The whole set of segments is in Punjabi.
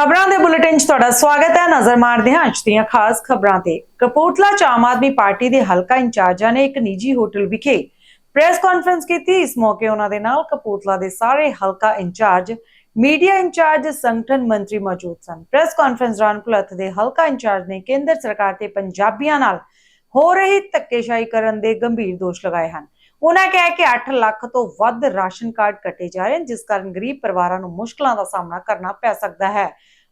ਖਬਰਾਂ ਦੇ ਬੁਲੇਟਿਨ 'ਚ ਤੁਹਾਡਾ ਸਵਾਗਤ ਹੈ। ਨਜ਼ਰ ਮਾਰਦੇ ਹਾਂ ਅੱਜ ਦੀਆਂ ਖਾਸ ਖਬਰਾਂ ਤੇ। ਕਪੂਰਥਲਾ 'ਚ ਆਮ ਆਦਮੀ ਪਾਰਟੀ ਦੇ ਹਲਕਾ ਇੰਚਾਰਜਾਂ ਨੇ ਇੱਕ ਨਿੱਜੀ ਹੋਟਲ ਵਿਖੇ ਪ੍ਰੈਸ ਕਾਨਫਰੰਸ ਕੀਤੀ। ਇਸ ਮੌਕੇ ਉਹਨਾਂ ਦੇ ਨਾਲ ਕਪੂਰਥਲਾ ਦੇ ਸਾਰੇ ਹਲਕਾ ਇੰਚਾਰਜ, ਮੀਡੀਆ ਇੰਚਾਰਜ, ਸੰਗਠਨ ਮੰਤਰੀ ਮੌਜੂਦ ਸਨ। ਪ੍ਰੈਸ ਕਾਨਫਰੰਸ ਦੌਰਾਨ ਭੁਲੱਥ ਦੇ ਹਲਕਾ ਇੰਚਾਰਜ ਨੇ ਕੇਂਦਰ ਸਰਕਾਰ ਤੇ ਪੰਜਾਬੀਆਂ ਨਾਲ ਹੋ ਰਹੀ ਧੱਕੇਸ਼ਾਹੀ ਕਰਨ ਦੇ ਗੰਭੀਰ ਦੋਸ਼ ਲਗਾਏ ਹਨ। ਉਹਨਾਂ ਕਿਹਾ ਕਿ 8 ਲੱਖ ਤੋਂ ਵੱਧ ਰਾਸ਼ਨ ਕਾਰਡ ਕੱਟੇ ਜਾ ਰਹੇ ਹਨ, ਜਿਸ ਕਾਰਨ ਗਰੀਬ ਪਰਿਵਾਰਾਂ ਨੂੰ ਮੁਸ਼ਕਲਾਂ ਦਾ ਸਾਹਮਣਾ ਕਰਨਾ ਪੈ ਸਕਦਾ ਹੈ।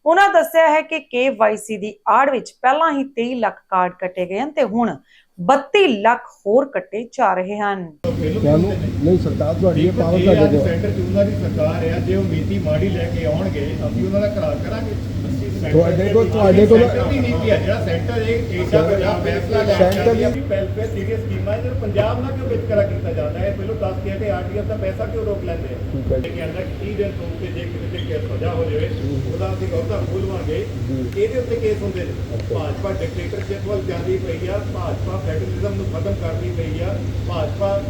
ਉਹਨਾਂ ਦੱਸਿਆ ਹੈ ਕਿ KYC ਦੀ ਆੜ ਵਿੱਚ ਪਹਿਲਾਂ ਹੀ 23 ਲੱਖ ਕਾਰਡ ਕੱਟੇ ਗਏ ਹਨ ਤੇ ਹੁਣ 32 ਲੱਖ ਹੋਰ ਕੱਟੇ ਜਾ ਰਹੇ ਹਨ। ਤੁਹਾਨੂੰ ਨਹੀਂ ਸਰਕਾਰ ਤੁਹਾਡੀ ਇਹ ਪਾਵਰ ਤੁਹਾਡੇ ਕੋਲ ਸੈਂਟਰ ਦੀ ਸਰਕਾਰ ਹੈ ਜੇ ਉਹ ਨੀਤੀ ਮਾੜੀ ਲੈ ਕੇ ਆਉਣਗੇ ਅਸੀਂ ਉਹਨਾਂ ਦਾ ਕਰਾ ਕਰਾਂਗੇ। ਤੁਹਾਡੇ ਕੋਲ- ਤੁਹਾਡੇ ਕੋਲ- ਜਿਹੜਾ ਸੈਂਟਰ ਇਹ ਏਡਾ ਵੱਡਾ ਫੈਸਲਾ ਲੈ ਕੇ ਸੈਂਟਰ ਦੀ- ਵੀ ਵੈਲਫੇਅਰ ਸੀਰੀਅਸ ਸਕੀਮਾਂ ਹੈ ਜਦੋਂ ਪੰਜਾਬ ਨਾਲ ਕਿਉਂ ਵਿਤਕਰਾ ਕੀਤਾ ਜਾਂਦਾ ਹੈ? ਪਹਿਲਾਂ ਦੱਸ ਕੇ ਤੇ ਆਰਟੀਐਸ ਦਾ ਪੈਸਾ ਕਿਉਂ ਰੋਕ ਲੈਂਦੇ ਆ? ਠੀਕ ਹੈ ਕਿ 30 ਦਿਨ ਤੋਂ ਉੱਤੇ ਜੇ ਕਿਸੇ ਤੇ ਕੇਸ ਸਜ਼ਾ ਹੋ ਜਾਵੇ ਉਹਦਾ ਅਸੀਂ ਗੌਰਤਾ ਖੋਲਵਾਂਗੇ ਇਹਦੇ ਉੱਤੇ ਕੇਸ ਹੁੰਦੇ ਨੇ। ਭਾਜਪਾ ਡਿਕਟੇਟਰਸ਼ਿਪ ਵੱਲ ਜਾਂਦੀ ਪਈ ਆ ਭਾਜਪਾ ਫੈਡਰਲਿਜ਼ਮ ਨੂੰ ਖਤਮ ਕਰਦੀ ਪਈ ਆ। ਭਾਜਪਾ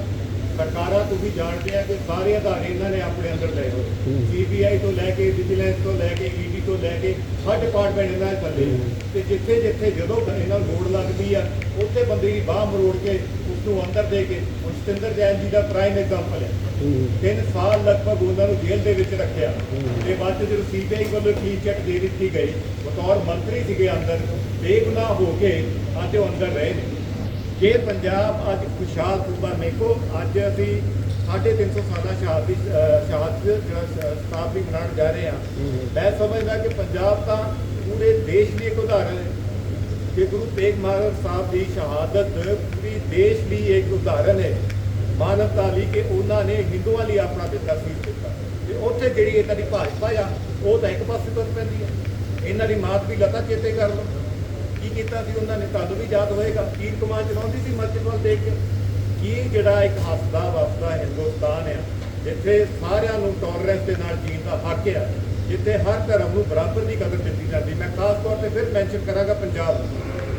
ਸਰਕਾਰਾਂ ਤੁਸੀਂ ਜਾਣਦੇ ਆ ਕਿ ਸਾਰੇ ਅਧਾਰੇ ਇਹਨਾਂ ਨੇ ਆਪਣੇ ਅੰਦਰ ਲਏ ਹੋਏ। ਸੀਬੀਆਈ ਤੋਂ ਲੈ ਕੇ ਵਿਜੀਲੈਂਸ ਤੋਂ ਲੈ ਕੇ ਈਡੀ ਤੋਂ ਲੈ ਕੇ ਹਰ ਡਿਪਾਰਟਮੈਂਟ ਇਹਨਾਂ ਦੇ ਥੱਲੇ। ਤੇ ਜਿੱਥੇ ਜਿੱਥੇ ਜਦੋਂ ਇਹਨਾਂ ਨੂੰ ਲੋੜ ਲੱਗਦੀ ਆ, ਉੱਥੇ ਬੰਦੇ ਦੀ ਬਾਹ ਮਰੋੜ ਕੇ ਉਸ ਨੂੰ ਅੰਦਰ ਦੇ ਕੇ ਹੁਣ ਸਤਿੰਦਰ ਜੈਨ ਜੀ ਦਾ ਪ੍ਰਾਈਮ ਐਗਜ਼ਾਮਪਲ ਹੈ। ਤਿੰਨ ਸਾਲ ਲਗਭਗ ਉਹਨਾਂ ਨੂੰ ਜੇਲ੍ਹ ਦੇ ਵਿੱਚ ਰੱਖਿਆ। ਤੇ ਬਾਅਦ 'ਚ ਜਦੋਂ ਸੀਬੀਆਈ ਵੱਲੋਂ ਕੀ ਚੈੱਕ ਦੇ ਦਿੱਤੀ ਗਈ, ਬਤੌਰ ਮੰਤਰੀ ਸੀਗੇ ਅੰਦਰ, ਬੇਗੁਨਾਹ ਹੋ ਕੇ ਅੱਜ ਉਹ ਅੰਦਰ ਰਹੇ ਨੇ। ਜੇ ਪੰਜਾਬ ਅੱਜ ਖੁਸ਼ਹਾਲ ਸੂਬਾ ਮੇਕੋ ਅੱਜ ਅਸੀਂ 350 ਸਾਲਾ ਸ਼ਹਾਦਤੀ ਸ਼ਹਾਦਤ ਜਿਹੜਾ ਸ਼- ਸ਼ਤਾਬਦੀ ਮਨਾਉਣ ਜਾ ਰਹੇ ਹਾਂ। ਮੈਂ ਸਮਝਦਾ ਕਿ ਪੰਜਾਬ ਤਾਂ ਪੂਰੇ ਦੇਸ਼ ਲਈ ਇੱਕ ਉਦਾਹਰਣ ਹੈ। ਕਿ ਗੁਰੂ ਤੇਗ ਬਹਾਦਰ ਸਾਹਿਬ ਦੀ ਸ਼ਹਾਦਤ ਪੂਰੀ ਦੇਸ਼ ਲਈ ਇੱਕ ਉਦਾਹਰਣ ਹੈ। ਮਾਨਵਤਾ ਲਈ ਕਿ ਉਹਨਾਂ ਨੇ ਹਿੰਦੂਆਂ ਲਈ ਆਪਣਾ ਦਿੱਤਾ ਸੀ ਦਿੱਤਾ ਤੇ ਉੱਥੇ ਜਿਹੜੀ ਇਹਨਾਂ ਦੀ ਭਾਜਪਾ ਆ ਉਹ ਤਾਂ ਇੱਕ ਪਾਸੇ ਤੁਰ ਪੈਂਦੀ ਹੈ। ਇਹਨਾਂ ਦੀ ਮਾਤ ਵੀ ਲਤਾ ਚੇਤੇ ਕਰ ਲਓ। ਕੀ ਕੀਤਾ ਸੀ ਉਹਨਾਂ ਨੇ? ਤੁਹਾਨੂੰ ਵੀ ਯਾਦ ਹੋਏਗਾ ਤੀਰ ਕਮਾਨ ਚਲਾਉਂਦੀ ਸੀ ਮਸਜਿਦ ਵੱਲ ਦੇਖ ਕੇ। ਕੀ ਜਿਹੜਾ ਇੱਕ ਹੱਸਦਾ ਵਸਦਾ ਹਿੰਦੁਸਤਾਨ ਆ ਜਿੱਥੇ ਸਾਰਿਆਂ ਨੂੰ ਟੋਲਰੈਂਸ ਦੇ ਨਾਲ ਜੀਣ ਦਾ ਹੱਕ ਆ ਜਿੱਥੇ ਹਰ ਧਰਮ ਨੂੰ ਬਰਾਬਰ ਦੀ ਕਦਰ ਦਿੱਤੀ ਜਾਂਦੀ। ਮੈਂ ਖਾਸ ਤੌਰ ਤੇ ਫਿਰ ਮੈਂਸ਼ਨ ਕਰਾਂਗਾ ਪੰਜਾਬ।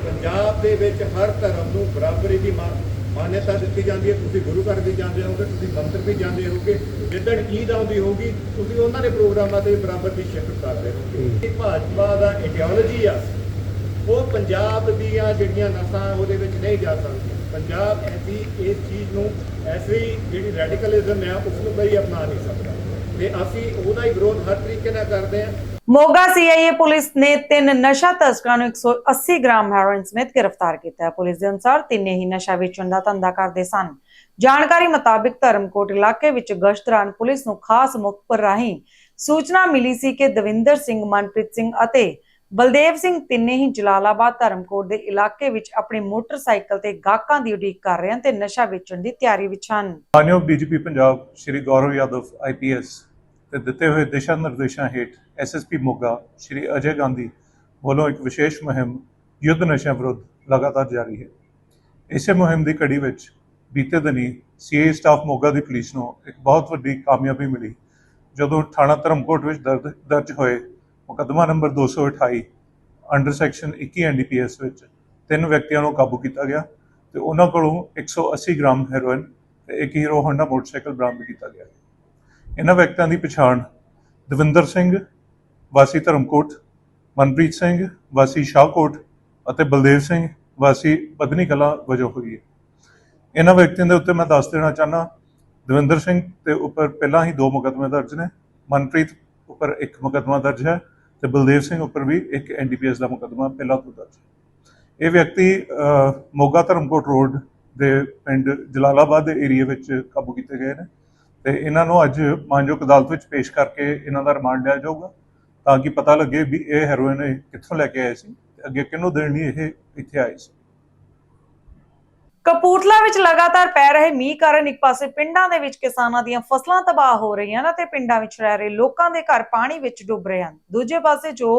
ਪੰਜਾਬ ਦੇ ਵਿੱਚ ਹਰ ਧਰਮ ਨੂੰ ਬਰਾਬਰੀ ਦੀ ਮਾਨਤਾ ਦਿੱਤੀ ਜਾਂਦੀ ਹੈ। ਤੁਸੀਂ ਗੁਰੂ ਘਰ ਵੀ ਜਾਂਦੇ ਹੋਗੇ ਤੁਸੀਂ ਮੰਦਰ ਵੀ ਜਾਂਦੇ ਹੋਗੇ ਜਿੱਦਣ ਈਦ ਆਉਂਦੀ ਹੋਊਗੀ ਤੁਸੀਂ ਉਹਨਾਂ ਦੇ ਪ੍ਰੋਗਰਾਮਾਂ ਤੇ ਬਰਾਬਰ ਦੀ ਸ਼ਿਰਕਤ ਕਰਦੇ ਹੋਗੇ ਇਹ ਭਾਜਪਾ ਦਾ ਆਈਡੀਓਲੋਜੀ ਆ। ਉਹ ਪੰਜਾਬ ਦੀਆਂ ਜਿਹੜੀਆਂ ਨਸਾਂ ਉਹਦੇ ਵਿੱਚ ਨਹੀਂ ਜਾ ਸਕਦੀਆਂ। ਪੰਜਾਬ ਐਸੀ ਇਸ ਚੀਜ਼ ਨੂੰ ਐਸੀ ਜਿਹੜੀ ਰੈਡੀਕਲਿਜ਼ਮ ਹੈ ਉਸ ਨੂੰ ਕਈ ਅਪਣਾ ਨਹੀਂ ਸਕਦਾ। ਤੇ ਅਸੀਂ ਉਹਦਾ ਹੀ ਵਿਰੋਧ ਹਰ ਤਰੀਕੇ ਨਾਲ ਕਰਦੇ ਹਾਂ। ਮੋਗਾ ਸੀਆਈਏ ਪੁਲਿਸ ਨੇ ਤਿੰਨ ਨਸ਼ਾ ਤਸਕਰਾਂ ਨੂੰ 180 ਗ੍ਰਾਮ ਹੈਰੋਇਨ ਸਮੇਤ ਗ੍ਰਿਫਤਾਰ ਕੀਤਾ ਹੈ। ਪੁਲਿਸ ਦੇ ਅਨੁਸਾਰ ਤਿੰਨੇ ਹੀ ਨਸ਼ਾ ਵੇਚਣ ਦਾ ਧੰਦਾ ਕਰਦੇ ਸਨ। ਜਾਣਕਾਰੀ ਮੁਤਾਬਿਕ ਧਰਮਕੋਟ ਇਲਾਕੇ ਵਿੱਚ ਗਸ਼ਤ ਦੌਰਾਨ ਪੁਲਿਸ ਨੂੰ ਖਾਸ ਮੁਖਬਰ ਰਾਹੀਂ ਸੂਚਨਾ ਮਿਲੀ ਸੀ ਕਿ ਦਵਿੰਦਰ ਸਿੰਘ, ਮਨਪ੍ਰੀਤ ਸਿੰਘ ਅਤੇ ਬਲਦੇਵ ਸਿੰਘ ਤਿੰਨੇ ਹੀ ਜਲਾਲਾਬਾਦ ਧਰਮਕੋਟ ਦੇ ਇਲਾਕੇ ਵਿੱਚ ਆਪਣੇ ਮੋਟਰਸਾਈਕਲ ਤੇ ਗਾਹਕਾਂ ਦੀ ਉਡੀਕ ਕਰ ਰਹੇ ਹਨ ਤੇ ਨਸ਼ਾ ਵੇਚਣ ਦੀ ਤਿਆਰੀ ਵਿੱਚ ਹਨ। ਮਾਨਯੋਗ ਡੀਜੀਪੀ ਪੰਜਾਬ ਸ਼੍ਰੀ ਗੌਰਵ ਯਾਦਵ ਆਈਪੀਐਸ ਤੇ ਦਿੱਤੇ ਹੋਏ ਦਿਸ਼ਾ ਨਿਰਦੇਸ਼ਾਂ ਹੇਠ ਐਸਐਸਪੀ ਮੋਗਾ ਸ਼੍ਰੀ ਅਜੇ ਗਾਂਧੀ ਵੱਲੋਂ ਇੱਕ ਵਿਸ਼ੇਸ਼ ਮੁਹਿੰਮ ਯੁੱਧ ਨਸ਼ਿਆਂ ਵਿਰੁੱਧ ਲਗਾਤਾਰ ਜਾਰੀ ਹੈ। ਇਸੇ ਮੁਹਿੰਮ ਦੀ ਕੜੀ ਵਿੱਚ ਬੀਤੇ ਦਿਨੀ ਸੀਏ ਸਟਾਫ ਮੋਗਾ ਦੀ ਪੁਲਿਸ ਨੂੰ ਇੱਕ ਬਹੁਤ ਵੱਡੀ ਕਾਮਯਾਬੀ ਮਿਲੀ, ਜਦੋਂ ਥਾਣਾ ਧਰਮਕੋਟ ਵਿੱਚ ਦਰਜ ਦਰਜ ਹੋਏ ਮੁਕੱਦਮਾ ਨੰਬਰ 228 ਅੰਡਰ ਸੈਕਸ਼ਨ 21 ਐਨਡੀਪੀਐਸ ਵਿੱਚ ਤਿੰਨ ਵਿਅਕਤੀਆਂ ਨੂੰ ਕਾਬੂ ਕੀਤਾ ਗਿਆ ਤੇ ਉਹਨਾਂ ਕੋਲੋਂ 180 ਗ੍ਰਾਮ ਹੈਰੋਇਨ ਤੇ ਇੱਕ ਹੀਰੋ ਹੋਂਡਾ ਮੋਟਰਸਾਈਕਲ ਬਰਾਮਦ ਕੀਤਾ ਗਿਆ। ਇਹਨਾਂ ਵਿਅਕਤੀਆਂ ਦੀ ਪਛਾਣ ਦਵਿੰਦਰ ਸਿੰਘ, ਵਾਸੀ ਧਰਮਕੋਟ, ਮਨਪ੍ਰੀਤ ਸਿੰਘ, ਵਾਸੀ ਸ਼ਾਹਕੋਟ ਅਤੇ ਬਲਦੇਵ ਸਿੰਘ, ਵਾਸੀ ਬਦਨੀ ਕਲਾ ਵਜੋਂ ਹੋਈ ਹੈ। ਇਹਨਾਂ ਵਿਅਕਤੀਆਂ ਦੇ ਉੱਤੇ ਮੈਂ ਦੱਸ ਦੇਣਾ ਚਾਹਨਾ ਦਵਿੰਦਰ ਸਿੰਘ ਦੇ ਉੱਪਰ ਪਹਿਲਾਂ ਹੀ ਦੋ ਮੁਕੱਦਮੇ ਦਰਜ ਨੇ, ਮਨਪ੍ਰੀਤ ਉੱਪਰ ਇੱਕ ਮੁਕੱਦਮਾ ਦਰਜ ਹੈ ਤੇ ਬਲਦੇਵ ਸਿੰਘ ਉੱਪਰ ਵੀ ਇੱਕ ਐਨਡੀਪੀਐਸ ਦਾ ਮੁਕੱਦਮਾ ਪਹਿਲਾਂ ਤੋਂ ਦਰਜ ਹੈ। ਇਹ ਵਿਅਕਤੀ ਮੋਗਾ ਧਰਮਕੋਟ ਰੋਡ ਦੇ ਪਿੰਡ ਜਲਾਲਾਬਾਦ ਦੇ ਏਰੀਆ ਵਿੱਚ ਕਾਬੂ ਕੀਤੇ ਗਏ ਨੇ ਤੇ ਇਹਨਾਂ ਨੂੰ ਅੱਜ ਮਾਨਯੋਗ ਅਦਾਲਤ ਵਿੱਚ ਪੇਸ਼ ਕਰਕੇ ਇਹਨਾਂ ਦਾ ਰਿਮਾਂਡ ਲਿਆ ਜਾਊਗਾ ਤਾਂ ਕਿ ਪਤਾ ਲੱਗੇ ਵੀ ਇਹ ਹੈਰੋਇਨ ਇਹ ਕਿੱਥੋਂ ਲੈ ਕੇ ਆਏ ਸੀ ਤੇ ਅੱਗੇ ਕਿਹਨੂੰ ਦੇਣ ਲਈ ਇਹ ਇੱਥੇ ਆਏ ਸੀ। ਕਪੂਰਥਲਾ ਵਿੱਚ ਲਗਾਤਾਰ ਪੈ ਰਹੇ ਮੀਂਹ ਕਾਰਨ ਇੱਕ ਪਾਸੇ ਪਿੰਡਾਂ ਦੇ ਵਿੱਚ ਕਿਸਾਨਾਂ ਦੀਆਂ ਫਸਲਾਂ ਤਬਾਹ ਹੋ ਰਹੀਆਂ ਨੇ ਤੇ ਪਿੰਡਾਂ ਵਿੱਚ ਰਹਿ ਰਹੇ ਲੋਕਾਂ ਦੇ ਘਰ ਪਾਣੀ ਵਿੱਚ ਡੁੱਬ ਰਹੇ ਹਨ। ਦੂਜੇ ਪਾਸੇ ਜੋ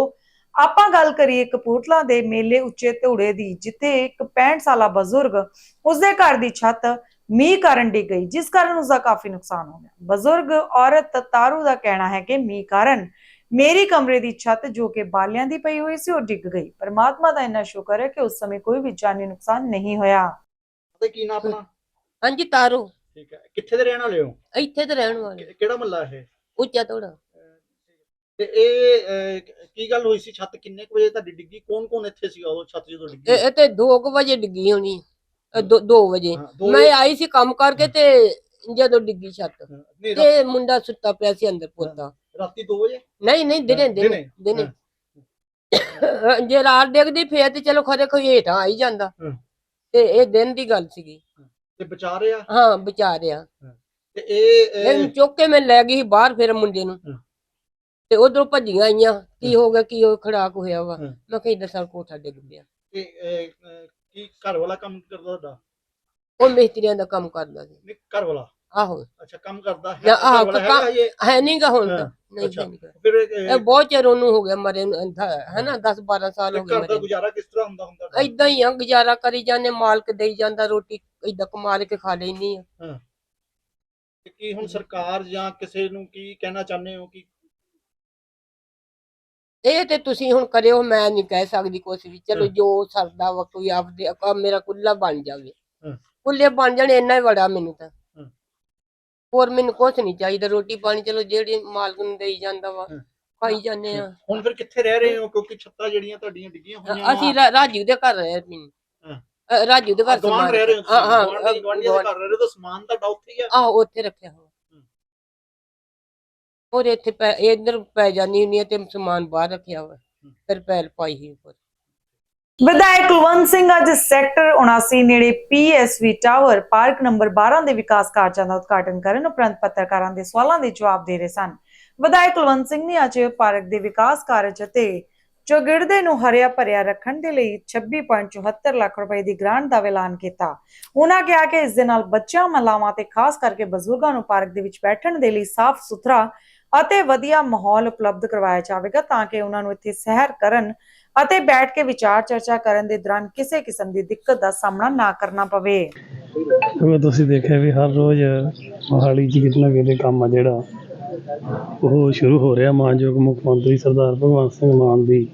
ਆਪਾਂ ਗੱਲ ਕਰੀਏ ਕਪੂਰਥਲਾ ਦੇ ਮੇਲੇ ਉੱਚੇ ਧੂੜੇ ਦੀ, ਜਿੱਥੇ ਇੱਕ 65 ਸਾਲਾ ਬਜ਼ੁਰਗ ਉਸਦੇ ਘਰ ਦੀ ਛੱਤ ਮੀਂਹ ਕਾਰਨ ਡਿੱਗ ਗਈ, ਜਿਸ ਕਾਰਨ ਉਸਦਾ ਕਾਫੀ ਨੁਕਸਾਨ ਹੋ ਗਿਆ। ਬਜ਼ੁਰਗ ਔਰਤ ਤਾਰੂ ਦਾ ਕਹਿਣਾ ਹੈ ਕਿ ਮੀਂਹ ਕਾਰਨ ਮੇਰੀ ਕਮਰੇ ਦੀ ਛੱਤ ਜੋ ਕਿ ਬਾਲਿਆਂ ਦੀ ਪਈ ਹੋਈ ਸੀ, ਉਹ ਡਿੱਗ ਗਈ। ਪਰਮਾਤਮਾ ਦਾ ਇੰਨਾ ਸ਼ੁਕਰ ਹੈ ਕਿ ਉਸ ਸਮੇਂ ਕੋਈ ਵੀ ਜਾਨੀ ਨੁਕਸਾਨ ਨਹੀਂ ਹੋਇਆ। ਤੇ ਕੀ ਨਾ ਆਪਣਾ? ਹਾਂਜੀ ਤਾਰੋ। ਠੀਕ ਹੈ। ਕਿੱਥੇ ਦੇ ਰਹਿਣ ਵਾਲੇ ਹੋ? ਇੱਥੇ ਤੇ ਰਹਿਣ ਵਾਲੇ। ਕਿ- ਕਿਹੜਾ ਮੱਲਾ ਇਹ? ਉੱਚਾ ਤੋੜਾ ਤੇ ਇਹ ਅਹ, ਕੀ ਗੱਲ ਹੋਈ ਸੀ? ਛੱਤ ਕਿੰਨੇ ਕੁ ਵਜੇ ਤੁਹਾਡੀ ਡਿੱਗੀ? ਕੌਣ ਕੌਣ ਇੱਥੇ ਸੀਗਾ ਉਦੋਂ ਛੱਤ ਜਦੋਂ ਡਿੱਗੀ? ਇਹ ਇਹ ਤੇ 2 ਵਜੇ ਡਿੱਗੀ ਹੋਣੀ। 2 ਵਜੇ। ਹਾਂ, ਦੋ ਮੈਂ ਆਈ ਸੀ ਕੰਮ ਕਰਕੇ ਤੇ ਜਦੋਂ ਡਿੱਗੀ ਛੱਤ। ਨਹੀਂ ਤੇ ਮੁੰਡਾ ਸੁੱਤਾ ਪਿਆ ਸੀ ਅੰਦਰ ਪੋਤਾ। ਰਾਤੀ 2 ਵਜੇ? ਨਹੀਂ ਨਹੀਂ ਦਿਨੇ ਦਿਨੇ ਦਿਨੇ, ਦਿਨੇ। ਜੇ ਰਾਤ ਡਿੱਗਦੀ ਫੇਰ ਤੇ ਚਲੋ ਖਰੇ ਕੋਈ ਹੇਠਾਂ ਆ ਹੀ ਜਾਂਦਾ। ਹਾਂ। ਤੇ ਇਹ ਦਿਨ ਦੀ ਗੱਲ ਸੀਗੀ। ਤੇ ਬਚਾ ਰਿਆ ਹਾਂ ਵਿਚਾਰਿਆ ਤੇ ਇਹ ਇਹਨੂੰ ਚੁੱਕ ਕੇ ਮੈਂ ਲੈ ਗਈ ਸੀ ਬਾਹਰ ਫਿਰ ਮੁੰਡੇ ਨੂੰ। ਹਾਂ। ਤੇ ਉਧਰੋਂ ਭੱਜੀਆਂ ਆਈਆਂ ਕੀ ਹੋ। ਗਿਆ ਕੀ ਹੋ ਖੜਾਕ ਹੋਇਆ ਵਾ। ਹਾਂ। ਮੈਂ ਕਿਹਾ ਦਸਾਂ ਕੋਠਾ ਡਿੱਗ ਪਿਆ। ਤੇ, ਅਹ, ਕੀ ਘਰ ਵਾਲਾ ਕੰਮ ਕਰਦਾ ਤੁਹਾਡਾ? ਉਹ ਮਿਸਤਰੀਆਂ ਦਾ ਕੰਮ ਕਰਦਾ ਸੀ। ਨਹੀਂ ਘਰ ਵਾਲਾ ਆਹੋ ਅੱਛਾ ਕੰਮ ਕਰਦਾ ਹੈ ਆਹ ਵਾਲਾ ਕੰਮ- ਇਹ? ਹੈ ਨਹੀਂਗਾ ਹੁਣ ਤਾਂ ਨਹੀਂ ਅੱਛਾ। ਨੀਗਾ। ਫਿਰ ਇਹ ਬਹੁਤ ਚਿਰ ਉਹਨੂੰ ਹੋ ਗਿਆ ਮਰੇ ਨੂੰ ਅੰਧਾ ਹੈ ਨਾ 10 12 ਸਾਲ ਹੋ ਗਏ ਘਰ ਦਾ ਮਰੇ ਗੁਜ਼ਾਰਾ ਕਿਸ ਤਰ੍ਹਾਂ ਹੁੰਦਾ ਹੁੰਦਾ ਇਦਾਂ ਹੀ ਆ ਗੁਜ਼ਾਰਾ ਕਰੀ ਜਾਂਦੇ ਮਾਲਕ ਦੇਈ ਜਾਂਦਾ ਰੋਟੀ ਇਦਾਂ ਕਮਾ ਕੇ ਖਾ ਲੈਣੀ ਆ ਕੀ ਹੁਣ ਸਰਕਾਰ ਜਾਂ ਕਿਸੇ ਨੂੰ ਕੀ ਕਹਿਣਾ ਚਾਹੁੰਦੇ ਹੋ ਕਿ ਇਹ ਤੇ ਤੁਸੀਂ ਹੁਣ ਕਰਿਓ ਮੈਂ ਨਹੀਂ ਕਹਿ ਸਕਦੀ ਕੁਛ ਵੀ ਚਲੋ ਹਾਂ। ਜੋ ਸਰਦਾ ਵਾ ਕੋਈ ਆਪਦੇ ਆ ਮੇਰਾ ਕੁੱਲਾ ਬਣ ਜਾਵੇ ਹਾਂ। ਕੁੱਲੇ ਬਣ ਜਾਣ ਇੰਨਾ ਹੀ ਬੜਾ ਮੈਨੂੰ ਤਾਂ। ਹੋਰ ਮੈਨੂੰ ਕੁਛ ਨਹੀਂ ਚਾਹੀਦਾ ਰੋਟੀ ਪਾਣੀ ਚਲੋ ਜਿਹੜੀ ਮਾਲਕ ਨੂੰ ਦੇਈ ਜਾਂਦਾ ਵਾ। ਖਾਈ ਜਾਂਦੇ ਆ। ਹੁਣ ਫਿਰ ਕਿੱਥੇ ਰਹਿ ਰਹੇ ਹੋ? ਕਿਉਂਕਿ ਛੱਤਾਂ ਜਿਹੜੀਆਂ ਤੁਹਾਡੀਆਂ ਡਿੱਗੀਆਂ ਹੋਈਆਂ ਅਸੀਂ ਰਾ- ਰਾਜੂ ਦੇ ਘਰ ਰਹੇ ਸੀ ਹਾਂ। ਅ, ਰਾਜੂ ਦੇ ਘਰ ਸਮਾਨ ਰਹਿ ਰਹੇ ਹੋ ਹਾਂ ਹਾਂ ਗਵਾਂਡ ਗਵਾਂਡੀਆਂ ਦੇ ਘਰ ਰਹਿ ਰਹੇ ਹੋ ਤਾਂ ਸਮਾਨ ਤੁਹਾਡਾ ਉੱਥੇ ਹੀ ਆ? ਆਹੋ ਉੱਥੇ ਰੱਖਿਆ ਹੋਇਆ। ਔਰ ਇੱਥੇ ਪੈ ਇੱਧਰ ਪੈ ਜਾਂਦੀ ਹੁੰਦੀ ਆ ਤੇ ਸਮਾਨ ਬਾਹਰ ਰੱਖਿਆ ਹੋਇਆ ਫਿਰ ਪੈਰ ਪਾਈ ਹੀ ਉੱਪਰ। ਵਿਧਾਇਕ ਕੁਲਵੰਤ ਸਿੰਘ ਅੱਜ ਸੈਕਟਰ 79 ਨੇੜੇ ਪੀਐਸਵੀ ਟਾਵਰ ਪਾਰਕ ਨੰਬਰ 12 ਦੇ ਵਿਕਾਸ ਕਾਰਜਾਂ ਦਾ ਉਦਘਾਟਨ ਕਰਨ ਉਪਰੰਤ ਪੱਤਰਕਾਰਾਂ ਦੇ ਸਵਾਲਾਂ ਦੇ ਜਵਾਬ ਦੇ ਰਹੇ ਸਨ। ਵਿਧਾਇਕ ਕੁਲਵੰਤ ਸਿੰਘ ਨੇ ਅੱਜ ਪਾਰਕ ਦੇ ਵਿਕਾਸ ਕਾਰਜ ਅਤੇ ਚੌਗਿਰਦੇ ਨੂੰ ਹਰਿਆ ਭਰਿਆ ਰੱਖਣ ਦੇ ਲਈ 26.74 ਲੱਖ ਰੁਪਏ ਦੀ ਗ੍ਰਾਂਟ ਦਾ ਐਲਾਨ ਕੀਤਾ। ਉਹਨਾਂ ਕਿਹਾ ਕਿ ਇਸ ਦੇ ਨਾਲ ਬੱਚਿਆਂ, ਮਹਿਲਾਵਾਂ ਤੇ ਖਾਸ ਕਰਕੇ ਬਜ਼ੁਰਗਾਂ ਨੂੰ ਪਾਰਕ ਦੇ ਵਿੱਚ ਬੈਠਣ ਦੇ ਲਈ ਸਾਫ਼ ਸੁਥਰਾ ਅਤੇ ਵਧੀਆ ਮਾਹੌਲ ਉਪਲਬਧ ਕਰਵਾਇਆ ਜਾਵੇਗਾ ਤਾਂ ਕਿ ਉਹਨਾਂ ਨੂੰ ਇੱਥੇ ਸੈਰ ਕਰਨ ਅਤੇ ਬੈਠ ਕੇ ਵਿਚਾਰ ਚਰਚਾ ਕਰਨ ਦੇ ਦੌਰਾਨ ਕਿਸੇ ਕਿਸਮ ਦੀ ਦਿੱਕਤ ਦਾ ਸਾਹਮਣਾ ਨਾ ਕਰਨਾ ਪਵੇ। ਉਹ ਤੁਸੀਂ ਦੇਖਿਆ ਵੀ ਹਰ ਰੋਜ਼ ਮੋਹਾਲੀ 'ਚ ਕਿਤੇ ਕਿਤੇ ਕੰਮ ਆ ਜਿਹੜਾ, ਉਹ ਸ਼ੁਰੂ ਹੋ ਰਿਹਾ ਮਾਨਯੋਗ ਮੁੱਖ ਮੰਤਰੀ ਸਰਦਾਰ ਭਗਵੰਤ ਸਿੰਘ ਮਾਨ ਦੀ।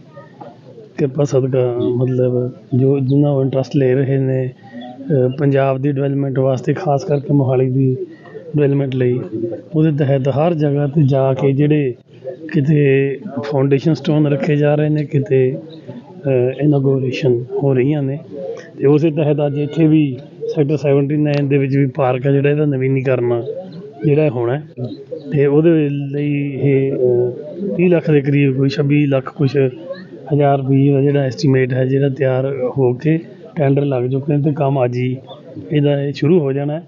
ਕਿਰਪਾ ਸਦਕਾ, ਮਤਲਬ ਜੋ ਜਿਨ੍ਹਾਂ ਉਹ ਇੰਟਰਸਟ ਲੈ ਰਹੇ ਨੇ ਪੰਜਾਬ ਦੀ ਡਿਵੈਲਪਮੈਂਟ ਵਾਸਤੇ, ਖਾਸ ਕਰਕੇ ਮੋਹਾਲੀ ਦੀ ਡਿਵੈਲਪਮੈਂਟ ਲਈ, ਉਹਦੇ ਤਹਿਤ ਹਰ ਜਗ੍ਹਾ ਤੇ ਜਾ ਕੇ ਜਿਹੜੇ ਕਿਤੇ ਫਾਊਂਡੇਸ਼ਨ ਸਟੋਨ ਰੱਖੇ ਜਾ ਰਹੇ ਨੇ ਕਿਤੇ ਇਨੋਗ੍ਰੇਸ਼ਨ ਹੋ ਰਹੀਆਂ ਨੇ ਤੇ ਉਸੇ ਤਹਿਤ ਅੱਜ ਇੱਥੇ ਵੀ ਸੈਕਟਰ 79 ਦੇ ਵਿੱਚ ਵੀ ਪਾਰਕ ਹੈ ਜਿਹੜਾ ਇਹਦਾ ਨਵੀਨੀਕਰਨ ਜਿਹੜਾ ਹੋਣਾ ਹੈ। ਤੇ ਉਹਦੇ ਲਈ ਇਹ ਅ, 30 ਲੱਖ ਦੇ ਕਰੀਬ ਕੋਈ 26 ਲੱਖ ਕੁਛ ਹਜ਼ਾਰ ਰੁਪਏ ਦਾ ਜਿਹੜਾ ਐਸਟੀਮੇਟ ਹੈ ਜਿਹੜਾ ਤਿਆਰ ਹੋ ਕੇ ਟੈਂਡਰ ਲੱਗ ਚੁੱਕੇ ਨੇ ਤੇ ਕੰਮ ਅੱਜ ਹੀ ਇਹਦਾ ਇਹ ਸ਼ੁਰੂ ਹੋ ਜਾਣਾ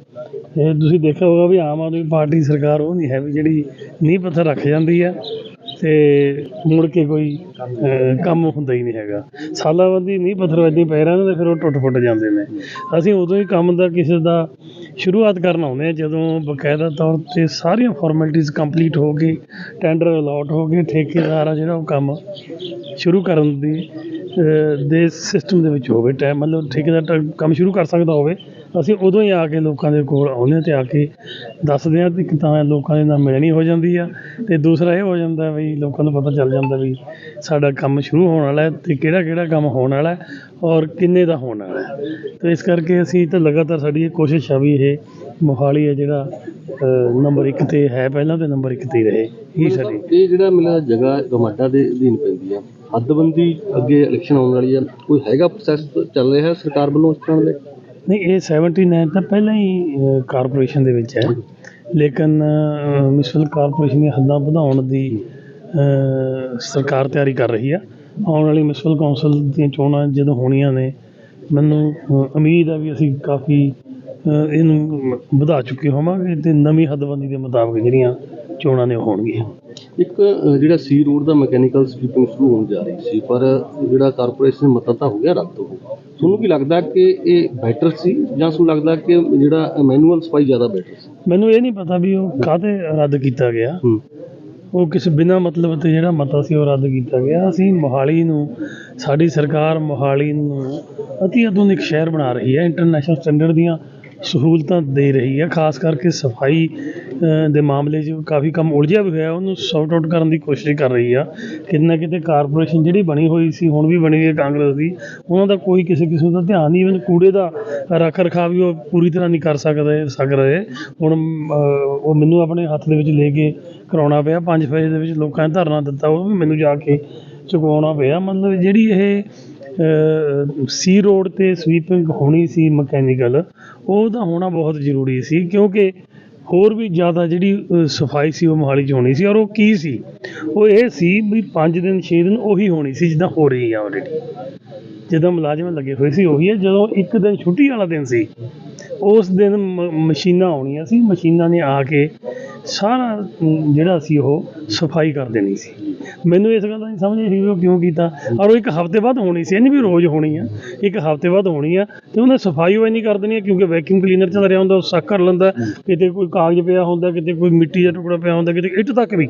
ਹੈ। ਤੁਸੀਂ ਦੇਖਿਆ ਹੋਗਾ ਵੀ ਆਮ ਆਦਮੀ ਪਾਰਟੀ ਸਰਕਾਰ ਉਹ ਨਹੀਂ ਹੈ ਵੀ ਜਿਹੜੀ ਨੀਂਹ ਪੱਥਰ ਰੱਖ ਜਾਂਦੀ ਆ ਤੇ ਮੁੜ ਕੇ ਕੋਈ ਕੰਮ ਹੁੰਦਾ ਹੀ ਨਹੀਂ ਹੈਗਾ ਸਾਲਾਬੰਦੀ ਨਹੀਂ ਪੱਥਰ ਵੱਜਦੀ ਪੈ ਰਹਿੰਦੇ ਤੇ ਫਿਰ ਉਹ ਟੁੱਟ ਫੁੱਟ ਜਾਂਦੇ ਨੇ ਅਸੀਂ ਉਦੋਂ ਹੀ ਕੰਮ ਦਾ ਕਿਸੇ ਦਾ ਸ਼ੁਰੂਆਤ ਕਰਨ ਆਉਂਦੇ ਹਾਂ, ਜਦੋਂ ਬਕਾਇਦਾ ਤੌਰ ਤੇ ਸਾਰੀਆਂ ਫਾਰਮੈਲਿਟੀਆਂ ਕੰਪਲੀਟ ਹੋ ਗਈ ਟੈਂਡਰ ਅਲਾਟ ਹੋ ਗਏ, ਠੇਕੇਦਾਰ ਆ ਜਿਹੜਾ ਉਹ ਕੰਮ ਸ਼ੁਰੂ ਕਰਨ ਦੀ ਦੇ ਸਿਸਟਮ ਦੇ ਵਿੱਚ ਹੋਵੇ ਟਾਈਮ ਮਤਲਬ ਠੇਕੇਦਾਰ ਟ- ਕੰਮ ਸ਼ੁਰੂ ਕਰ ਸਕਦਾ ਹੋਵੇ ਅਸੀਂ ਉਦੋਂ ਹੀ ਆ ਕੇ ਲੋਕਾਂ ਦੇ ਕੋਲ ਆਉਂਦੇ ਤੇ ਆ ਕੇ ਦੱਸਦੇ ਤੇ ਇੱਕ ਤਾਂ ਲੋਕਾਂ ਦੇ ਨਾਲ ਮਿਲਣੀ ਹੋ ਜਾਂਦੀ ਆ ਤੇ ਦੂਸਰਾ ਇਹ ਹੋ ਜਾਂਦਾ ਵੀ ਲੋਕਾਂ ਨੂੰ ਪਤਾ ਚੱਲ ਜਾਂਦਾ ਵੀ ਸਾਡਾ ਕੰਮ ਸ਼ੁਰੂ ਹੋਣ ਵਾਲਾ ਹੈ ਤੇ ਕਿਹੜਾ ਕਿਹੜਾ ਕੰਮ ਹੋਣ ਵਾਲਾ ਹੈ ਔਰ ਕਿੰਨੇ ਦਾ ਹੋਣ ਵਾਲਾ ਹੈ। ਤੇ ਇਸ ਕਰਕੇ ਅਸੀਂ ਤਾਂ ਲਗਾਤਾਰ ਸਾਡੀ ਇਹ ਕੋਸ਼ਿਸ਼ ਆ ਵੀ ਇਹ ਮੋਹਾਲੀ ਹੈ ਜਿਹੜਾ ਨੰਬਰ 1 ਤੇ ਹੈ ਪਹਿਲਾਂ ਤੇ ਨੰਬਰ 1 ਤੇ ਰਹੇ ਇਹ ਸਾਡੀ ਇਹ ਜਿਹੜਾ ਮੇਰਾ ਜਗ੍ਹਾ ਗਮਾਡਾ ਦੇ ਅਧੀਨ ਪੈਂਦੀ ਆ ਹੱਦਬੰਦੀ ਅੱਗੇ ਇਲੈਕਸ਼ਨ ਆਉਣ ਵਾਲੀ ਆ ਕੋਈ ਹੈਗਾ ਪ੍ਰੋਸੈਸ ਚੱਲ ਰਿਹਾ ਸਰਕਾਰ ਵੱਲੋਂ ਇਸ ਤਰ੍ਹਾਂ ਦੇ? ਨਹੀਂ, ਇਹ 79 ਤਾਂ ਪਹਿਲਾਂ ਹੀ ਕਾਰਪੋਰੇਸ਼ਨ ਦੇ ਵਿੱਚ ਹੈ। ਲੇਕਿਨ ਮਿਊਨਿਸਪਲ ਕਾਰਪੋਰੇਸ਼ਨ ਦੀਆਂ ਹੱਦਾਂ ਵਧਾਉਣ ਦੀ ਸਰਕਾਰ ਤਿਆਰੀ ਕਰ ਰਹੀ ਆ। ਆਉਣ ਵਾਲੀ ਮਿਊਨਿਸਪਲ ਕੌਂਸਲ ਦੀਆਂ ਚੋਣਾਂ ਜਦੋਂ ਹੋਣੀਆਂ ਨੇ, ਮੈਨੂੰ ਉਮੀਦ ਆ ਵੀ ਅਸੀਂ ਕਾਫੀ ਇਹਨੂੰ ਵਧਾ ਚੁੱਕੇ ਹੋਵਾਂਗੇ ਤੇ ਨਵੀਂ ਹੱਦਬੰਦੀ ਦੇ ਮੁਤਾਬਕ ਜਿਹੜੀਆਂ ਚੋਣਾਂ ਨੇ ਉਹ ਹੋਣਗੀਆਂ। ਇੱਕ ਜਿਹੜਾ ਸੀ ਰੋਡ ਦਾ ਮਕੈਨੀਕਲ ਸਵੀਪਿੰਗ ਸ਼ੁਰੂ ਹੋਣ ਜਾ ਰਹੀ ਸੀ ਪਰ ਜਿਹੜਾ ਕਾਰਪੋਰੇਸ਼ਨ ਮਤਾ ਤਾਂ ਹੋ ਗਿਆ ਰੱਦ ਹੋ ਤੁਹਾਨੂੰ ਕੀ ਲੱਗਦਾ ਕਿ ਇਹ ਬੈਟਰ ਸੀ ਜਾਂ ਤੁਹਾਨੂੰ ਲੱਗਦਾ ਕਿ ਜਿਹੜਾ ਮੈਨੂਅਲ ਸਫ਼ਾਈ ਜ਼ਿਆਦਾ ਬੈਟਰ ਸੀ? ਮੈਨੂੰ ਇਹ ਨਹੀਂ ਪਤਾ ਵੀ ਉਹ ਕਾਹਤੇ ਰੱਦ ਕੀਤਾ ਗਿਆ। ਉਹ ਕਿਸੇ ਬਿਨਾਂ ਮਤਲਬ ਤੇ ਜਿਹੜਾ ਮਤਾ ਸੀ ਉਹ ਰੱਦ ਕੀਤਾ ਗਿਆ। ਅਸੀਂ ਮੋਹਾਲੀ ਨੂੰ ਸਾਡੀ ਸਰਕਾਰ ਮੋਹਾਲੀ ਨੂੰ ਅਤੀ ਆਧੁਨਿਕ ਸ਼ਹਿਰ ਬਣਾ ਰਹੀ ਹੈ। ਇੰਟਰਨੈਸ਼ਨਲ ਸਟੈਂਡਰਡ ਦੀਆਂ ਸਹੂਲਤਾਂ ਦੇ ਰਹੀ ਹੈ ਖਾਸ ਕਰਕੇ ਸਫ਼ਾਈ ਦੇ ਮਾਮਲੇ 'ਚ ਕਾਫੀ ਕੰਮ ਉਲਝਿਆ ਵੀ ਹੋਇਆ, ਉਹਨੂੰ ਸੌਟ ਆਊਟ ਕਰਨ ਦੀ ਕੋਸ਼ਿਸ਼ ਕਰ ਰਹੀ ਆ। ਕਿਤੇ ਨਾ ਕਿਤੇ ਕਾਰਪੋਰੇਸ਼ਨ ਜਿਹੜੀ ਬਣੀ ਹੋਈ ਸੀ, ਹੁਣ ਵੀ ਬਣੀ ਹੋਈ ਹੈ ਕਾਂਗਰਸ ਦੀ, ਉਹਨਾਂ ਦਾ ਕੋਈ ਕਿਸੇ ਕਿਸਮ ਦਾ ਧਿਆਨ ਨਹੀਂ ਇਵਨ ਕੂੜੇ ਦਾ ਰੱਖ ਰਖਾਅ ਵੀ ਉਹ ਪੂਰੀ ਤਰ੍ਹਾਂ ਨਹੀਂ ਕਰ ਸਕਦੇ, ਸਕ ਰਹੇ। ਹੁਣ ਉਹ ਮੈਨੂੰ ਆਪਣੇ ਹੱਥ ਦੇ ਵਿੱਚ ਲੈ ਕੇ ਕਰਾਉਣਾ ਪਿਆ 5 ਵਜੇ ਦੇ ਵਿੱਚ ਲੋਕਾਂ ਨੇ ਧਰਨਾ ਦਿੱਤਾ, ਉਹ ਵੀ ਮੈਨੂੰ ਜਾ ਕੇ ਚੁਕਵਾਉਣਾ ਪਿਆ। ਮਤਲਬ ਜਿਹੜੀ ਇਹ ਸੀ ਰੋਡ ਤੇ ਸਵੀਪਿੰਗ ਹੋਣੀ ਸੀ ਮਕੈਨੀਕਲ ਉਹਦਾ ਹੋਣਾ ਬਹੁਤ ਜ਼ਰੂਰੀ ਸੀ, ਕਿਉਂਕਿ ਹੋਰ ਵੀ ਜ਼ਿਆਦਾ ਜਿਹੜੀ ਸਫ਼ਾਈ ਸੀ ਉਹ ਮੋਹਾਲੀ 'ਚ ਹੋਣੀ ਸੀ ਔਰ ਉਹ ਕੀ ਸੀ? ਉਹ ਇਹ ਸੀ ਵੀ 5 ਦਿਨ 6 ਦਿਨ ਉਹੀ ਹੋਣੀ ਸੀ ਜਿੱਦਾਂ ਹੋ ਰਹੀ ਆ ਆਲਰੇਡੀ ਜਦੋਂ ਮੁਲਾਜ਼ਮ ਲੱਗੇ ਹੋਏ ਸੀ, ਉਹੀ ਹੈ, ਜਦੋਂ ਇੱਕ ਦਿਨ ਛੁੱਟੀ ਵਾਲਾ ਦਿਨ ਸੀ, ਉਸ ਦਿਨ ਮ- ਮਸ਼ੀਨਾਂ ਆਉਣੀਆਂ ਸੀ, ਮਸ਼ੀਨਾਂ ਨੇ ਆ ਕੇ ਸਾਰਾ ਜਿਹੜਾ ਸੀ ਉਹ ਸਫ਼ਾਈ ਕਰ ਦੇਣੀ ਸੀ। ਮੈਨੂੰ ਇਸ ਗੱਲ ਦਾ ਨਹੀਂ ਸਮਝ ਆਈ ਵੀ ਉਹ ਕਿਉਂ ਕੀਤਾ। ਔਰ ਉਹ ਇੱਕ ਹਫ਼ਤੇ ਬਾਅਦ ਹੋਣੀ ਸੀ ਇਹ ਨਹੀਂ ਵੀ ਰੋਜ਼ ਹੋਣੀ ਆ। ਇੱਕ ਹਫ਼ਤੇ ਬਾਅਦ ਹੋਣੀ ਆ ਤੇ ਉਹਨੇ ਸਫ਼ਾਈ ਉਹ ਨਹੀਂ ਕਰ ਦੇਣੀ ਆ ਕਿਉਂਕਿ ਵੈਕਿਊਮ ਕਲੀਨਰ ਚੱਲ ਰਿਹਾ ਹੁੰਦਾ, ਉਹ ਸੱਕ ਕਰ ਲੈਂਦਾ। ਕਿਤੇ ਕੋਈ ਕਾਗਜ਼ ਪਿਆ ਹੁੰਦਾ, ਕਿਤੇ ਕੋਈ ਮਿੱਟੀ ਦਾ ਟੁਕੜਾ ਪਿਆ ਹੁੰਦਾ, ਕਿਤੇ ਇੱਟ ਤੱਕ ਵੀ।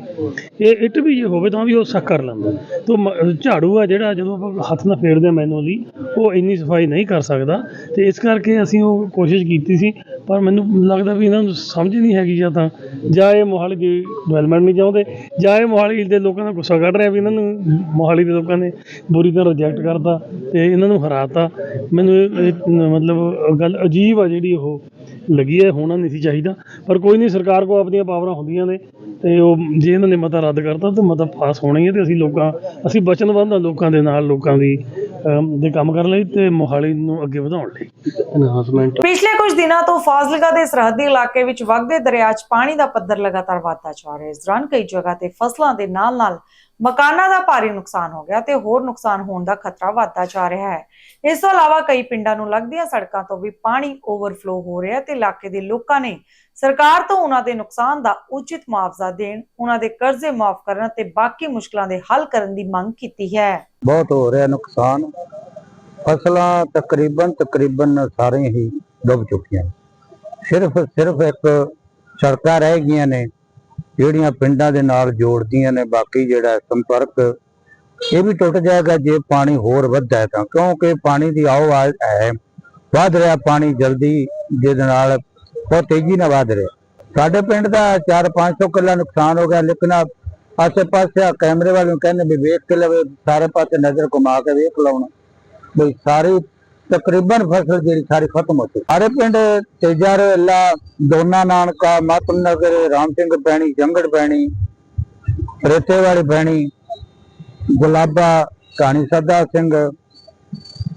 ਇਹ ਇੱਟ ਵੀ ਜੇ ਹੋਵੇ ਤਾਂ ਵੀ ਉਹ ਸੱਕ ਕਰ ਲੈਂਦਾ। ਤੇ ਮ- ਝਾੜੂ ਆ ਜਿਹੜਾ ਜਦੋਂ ਆਪਾਂ ਹੱਥ ਨਾਲ ਫੇਰਦੇ ਆ ਮੈਨੂਅਲੀ ਉਹ ਇੰਨੀ ਸਫ਼ਾਈ ਨਹੀਂ ਕਰ ਸਕਦਾ। ਤੇ ਇਸ ਕਰਕੇ ਅਸੀਂ ਉਹ ਕੋਸ਼ਿਸ਼ ਕੀਤੀ ਸੀ, ਪਰ ਮੈਨੂੰ ਲੱਗਦਾ ਵੀ ਇਹਨਾਂ ਨੂੰ ਸਮਝ ਨਹੀਂ ਹੈਗੀ ਜਾਂ ਤਾਂ। ਜਾਂ ਇਹ ਮੋਹਾਲੀ ਦੀ ਡਿਵੈਲਪਮੈਂਟ ਨਹੀਂ ਚਾਹੁੰਦੇ, ਜਾਂ ਇਹ ਮੋਹਾਲੀ ਦੇ ਲੋਕਾਂ ਦਾ ਗੁੱਸਾ ਕੱਢ ਰਿਹਾ ਵੀ ਇਹਨਾਂ ਨੂੰ ਮੋਹਾਲੀ ਦੇ ਲੋਕਾਂ ਨੇ ਬੁਰੀ ਤਰ੍ਹਾਂ ਰਿਜੈਕਟ ਕਰਤਾ ਤੇ ਇਹਨਾਂ ਨੂੰ ਹਰਾਤਾ। ਮੈਨੂੰ ਇਹ- ਇਹ ਮਤਲਬ ਗੱਲ ਅਜੀਬ ਆ ਜਿਹੜੀ ਉਹ। ਲੱਗੀ ਹੈ, ਹੋਣਾ ਨਹੀਂ ਸੀ ਚਾਹੀਦਾ। ਪਰ ਕੋਈ ਨਹੀਂ, ਸਰਕਾਰ ਕੋ ਆਪਣੀਆਂ ਪਾਵਰਾਂ ਹੁੰਦੀਆਂ ਨੇ ਤੇ ਉਹ ਜੇ ਇਹਨਾਂ ਨੇ ਮਤਾ ਰੱਦ ਕਰਤਾ ਤਾਂ ਮਤਾ ਪਾਸ ਹੋਣਾ ਹੀ ਹੈ ਤੇ ਅਸੀਂ ਲੋਕਾਂ, ਅਸੀਂ ਵਚਨਬੱਧ ਹਾਂ ਲੋਕਾਂ ਦੇ ਨਾਲ, ਲੋਕਾਂ ਦੀ ਦੇ ਕੰਮ ਕਰਨ ਲਈ ਤੇ ਮੋਹਾਲੀ ਨੂੰ ਅੱਗੇ ਵਧਾਉਣ ਲਈ। ਐਨਹਾਂਸਮੈਂਟ ਪਿਛਲੇ ਕੁਝ ਦਿਨਾਂ ਤੋਂ ਫਾਜ਼ਿਲਕਾ ਦੇ ਸਰਹੱਦੀ ਇਲਾਕੇ ਵਿੱਚ ਵਗਦੇ ਦਰਿਆ 'ਚ ਪਾਣੀ ਦਾ ਪੱਧਰ ਲਗਾਤਾਰ ਵਧਦਾ ਜਾ ਰਿਹਾ ਹੈ। ਇਸ ਦੌਰਾਨ ਕਈ ਜਗ੍ਹਾ ਤੇ ਫਸਲਾਂ ਦੇ ਨਾਲ-ਨਾਲ ਮਕਾਨਾਂ ਦਾ ਭਾਰੀ ਨੁਕਸਾਨ ਹੋ ਗਿਆ ਤੇ ਹੋਰ ਨੁਕਸਾਨ ਹੋਣ ਦਾ ਖਤਰਾ ਵਧਦਾ ਜਾ ਰਿਹਾ ਹੈ। ਇਸ ਤੋਂ ਇਲਾਵਾ ਕਈ ਪਿੰਡਾਂ ਨੂੰ ਲੱਗਦੀਆਂ ਸੜਕਾਂ ਤੋਂ ਵੀ ਪਾਣੀ ਓਵਰਫਲੋ ਹੋ ਰਿਹਾ ਤੇ ਇਲਾਕੇ ਦੇ ਲੋਕਾਂ ਨੇ ਸਰਕਾਰ ਤੋਂ ਉਹਨਾਂ ਦੇ ਨੁਕਸਾਨ ਦਾ ਉਚਿਤ ਮੁਆਵਜ਼ਾ ਦੇਣ, ਉਹਨਾਂ ਦੇ ਕਰਜ਼ੇ ਮਾਫ ਕਰਨ ਤੇ ਬਾਕੀ ਮੁਸ਼ਕਲਾਂ ਦੇ ਹੱਲ ਕਰਨ ਦੀ ਮੰਗ ਕੀਤੀ ਹੈ। ਬਹੁਤ ਹੋ ਰਿਹਾ ਨੁਕਸਾਨ। ਫਸਲਾਂ ਤਕਰੀਬਨ ਤਕਰੀਬਨ ਸਾਰੇ ਹੀ ਡੁੱਬ ਚੁੱਕੀਆਂ ਸਿਰਫ ਸਿਰਫ ਇੱਕ ਸੜਕਾਂ ਰਹਿ ਗਈਆਂ ਨੇ। ਜਿਹੜੀਆਂ ਪਿੰਡਾਂ ਦੇ ਨਾਲ ਜੋੜਦੀਆਂ ਨੇ, ਬਾਕੀ ਜਿਹੜਾ ਸੰਪਰਕ, ਇਹ ਵੀ ਟੁੱਟ ਜਾਏਗਾ, ਜੇ ਪਾਣੀ ਹੋਰ ਵੱਧਦਾ ਤਾਂ। ਕਿਉਂਕਿ ਪਾਣੀ ਦੀ ਆਓ ਆ ਹੈ, ਵੱਧ ਰਿਹਾ ਪਾਣੀ ਜਲਦੀ, ਜਿਹਦੇ ਨਾਲ ਬਹੁਤ ਤੇਜ਼ੀ ਨਾਲ ਵੱਧ ਰਿਹਾ। ਸਾਡੇ ਪਿੰਡ ਦਾ 4-500 ਕਿੱਲਾ ਨੁਕਸਾਨ ਹੋ ਗਿਆ, ਲੇਕਿਨ ਆਸੇ ਪਾਸੇ ਆ ਕੈਮਰੇ ਵਾਲੇ ਨੂੰ ਕਹਿੰਦੇ ਵੀ ਵੇਖ ਕੇ ਲਵੇ, ਸਾਰੇ ਪਾਸੇ ਨਜ਼ਰ ਘੁਮਾ ਕੇ ਵੇਖ ਲਾਉਣਾ। ਬਈ ਸਾਰੇ ਤਕਰੀਬਨ ਫਸਲ ਜਿਹੜੀ ਸਾਰੀ ਖਤਮ ਹੋ ਚੁੱਕੀ। ਸਾਰੇ ਪਿੰਡ ਤੇਜਰ ਲਾ ਦੋਨਾ ਨਾਨਕਾ ਮਾਤਮ ਨਗਰ ਰਾਮ ਸਿੰਘ ਪੈਣੀ ਜੰਗੜ ਪੈਣੀ ਰੇਤੇ ਵਾਲੀ ਪੈਣੀ ਗੁਲਾਬਾ, ਕਹਾਣੀ ਸਦਾ ਸਿੰਘ,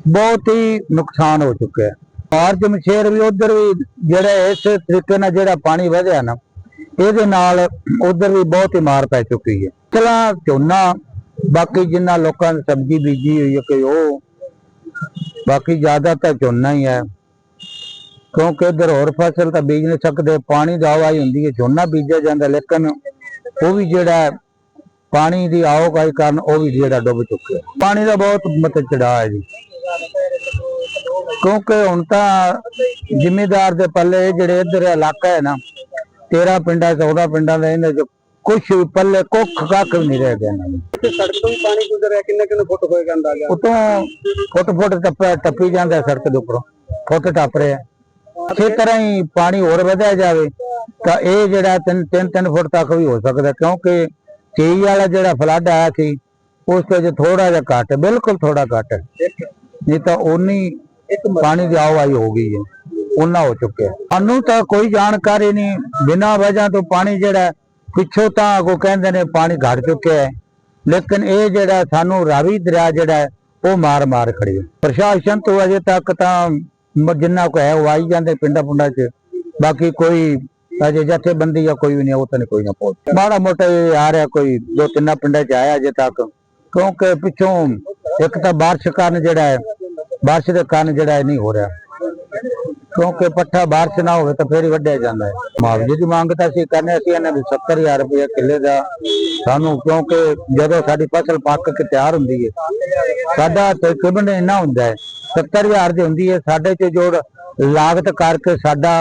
ਬਹੁਤ ਹੀ ਨੁਕਸਾਨ ਹੋ ਚੁੱਕਿਆ ਔਰ ਜਮਸ਼ੇਰ ਵੀ ਉਧਰ ਵੀ ਜਿਹੜਾ ਇਸ ਤਰੀਕੇ ਨਾਲ ਜਿਹੜਾ ਪਾਣੀ ਵਧਿਆ ਨਾ, ਇਹਦੇ ਨਾਲ ਉਧਰ ਵੀ ਬਹੁਤ ਹੀ ਮਾਰ ਪੈ ਚੁੱਕੀ ਹੈ। ਚਲਾ ਝੋਨਾ, ਬਾਕੀ ਜਿੰਨਾ ਲੋਕਾਂ ਨੇ ਸਬਜ਼ੀ ਬੀਜੀ ਹੋਈ ਹੈ ਕਿ ਉਹ ਬਾਕੀ ਜ਼ਿਆਦਾ ਤਾਂ ਝੋਨਾ ਹੀ ਹੈ। ਕਿਉਂਕਿ ਇਧਰ ਹੋਰ ਫਸਲ ਤਾਂ ਬੀਜ ਨਹੀਂ ਸਕਦੇ, ਪਾਣੀ ਦੀ ਆਵਾਜ਼ ਹੁੰਦੀ ਹੈ, ਝੋਨਾ ਬੀਜਿਆ ਜਾਂਦਾ ਲੇਕਿਨ ਉਹ ਵੀ ਜਿਹੜਾ ਪਾਣੀ ਦੀ ਆਵਾਜਾਈ ਕਾਰਨ ਉਹ ਵੀ ਜਿਹੜਾ ਡੁੱਬ ਚੁੱਕਿਆ। ਪਾਣੀ ਦਾ ਬਹੁਤ ਮਤਲਬ ਚੜਾ ਹੈ ਜੀ। ਕਿਉਂਕਿ ਹੁਣ ਤਾਂ ਜ਼ਿਮੀਦਾਰ ਦੇ ਪੱਲੇ ਜਿਹੜੇ ਇੱਧਰ ਇਲਾਕਾ ਹੈ ਨਾ 13 ਪਿੰਡਾਂ 14 ਪਿੰਡਾਂ ਦੇ ਇਹਨਾਂ ਚ ਕੁਛ ਪੱਲੇ ਕੁੱਖ ਕੱਖ ਵੀ ਨਹੀਂ ਰਹਿ ਗਿਆ ਸੜਕ ਤੋਂ ਵੀ ਪਾਣੀ ਗੁਜ਼ਰਿਆ ਕਿੰਨੇ ਕਿੰਨੇ ਫੁੱਟ ਹੋਏਗਾ ਅੰਦਾਜ਼ਾ ਉਤੋਂ ਫੁੱਟ ਫੁੱਟ ਟੱਪਿਆ ਟੱਪੀ ਜਾਂਦਾ ਹੈ ਸੜਕ ਦੇ ਉੱਪਰੋਂ। ਫੁੱਟ ਟੱਪ ਰਿਹਾ। ਇਸੇ ਤਰ੍ਹਾਂ ਹੀ ਪਾਣੀ ਹੋਰ ਵਧਿਆ ਜਾਵੇ ਤਾਂ ਇਹ ਜਿਹੜਾ 3 3 3 ਫੁੱਟ ਤੱਕ ਵੀ ਹੋ ਸਕਦਾ ਕਿਉਂਕਿ ਤੇਈ ਵਾਲਾ ਜਿਹੜਾ ਫਲੱਡ ਆਇਆ ਸੀ ਉਸ ਤੋਂ ਜੇ ਥੋੜਾ ਜਿਹਾ ਘੱਟ ਬਿਲਕੁਲ ਥੋੜਾ ਘੱਟ। ਨਹੀਂ ਤਾਂ ਉਨੀ ਪਾਣੀ ਦੀ ਆਵਾਈ ਹੋ ਗਈ ਹੈ। ਉਹਨਾਂ ਹੋ ਚੁੱਕਿਆ। ਸਾਨੂੰ ਤਾਂ ਕੋਈ ਜਾਣਕਾਰੀ ਨਹੀਂ ਬਿਨਾਂ ਵਜ੍ਹਾ ਤੋਂ ਪਾਣੀ ਜਿਹੜਾ ਪਿੱਛੋਂ ਤਾਂ ਕੋ ਕਹਿੰਦੇ ਨੇ ਪਾਣੀ ਘਟ ਚੁੱਕਿਆ ਹੈ। ਲੇਕਿਨ ਇਹ ਜਿਹੜਾ ਸਾਨੂੰ ਰਾਵੀ ਦਰਿਆ ਜਿਹੜਾ ਉਹ ਮਾਰ ਮਾਰ ਖੜੀ ਹੈ। ਪ੍ਰਸ਼ਾਸਨ ਤੋਂ ਅਜੇ ਤੱਕ ਤਾਂ ਜਿੰਨਾ ਕੋ ਹੈ, ਉਹ ਆਈ ਜਾਂਦੇ ਪਿੰਡਾਂ ਪੁੰਡਾਂ 'ਚ। ਬਾਕੀ ਕੋਈ ਅਜੇ ਜਥੇਬੰਦੀ ਜਾਂ ਕੋਈ ਵੀ ਨਹੀਂ, ਉਹ ਤਾਂ ਕੋਈ ਨਾ ਪਹੁੰਚ ਮਾੜਾ ਮੋਟਾ ਆ ਰਿਹਾ ਕੋਈ, ਦੋ ਤਿੰਨਾਂ ਪਿੰਡਾਂ 'ਚ ਆਇਆ ਅਜੇ ਤੱਕ। ਕਿਉਂਕਿ ਪਿੱਛੋਂ ਇੱਕ ਤਾਂ ਬਾਰਿਸ਼ ਕਾਰਨ ਜਿਹੜਾ ਹੈ, ਬਾਰਿਸ਼ ਦੇ ਕਾਰਨ ਜਿਹੜਾ ਨਹੀਂ ਹੋ ਰਿਹਾ। ਕਿਉਂਕਿ ਪੱਠਾ ਬਾਰਿਸ਼ ਨਾ ਹੋਵੇ ਤਾਂ ਫੇਰ ਹੀ ਵੱਢਿਆ ਜਾਂਦਾ ਹੈ। ਮੁਆਵਜ਼ੇ ਦੀ ਮੰਗ ਤਾਂ ਅਸੀਂ ਕਰਨੇ ਅਸੀਂ ਇਹਨਾਂ ਵੀ 70000 ਰੁਪਏ ਕਿੱਲੇ ਦਾ ਸਾਨੂੰ ਕਿਉਂਕਿ ਜਦੋਂ ਸਾਡੀ ਫਸਲ ਪੱਕ ਕੇ ਤਿਆਰ ਹੁੰਦੀ ਹੈ, ਸਾਡਾ ਤਕਰੀਬਨ ਇੰਨਾ ਹੁੰਦਾ ਹੈ 70000 ਦੀ ਹੁੰਦੀ ਹੈ, ਸਾਡੇ ਚ ਜੋੜ ਲਾਗਤ ਕਰਕੇ ਸਾਡਾ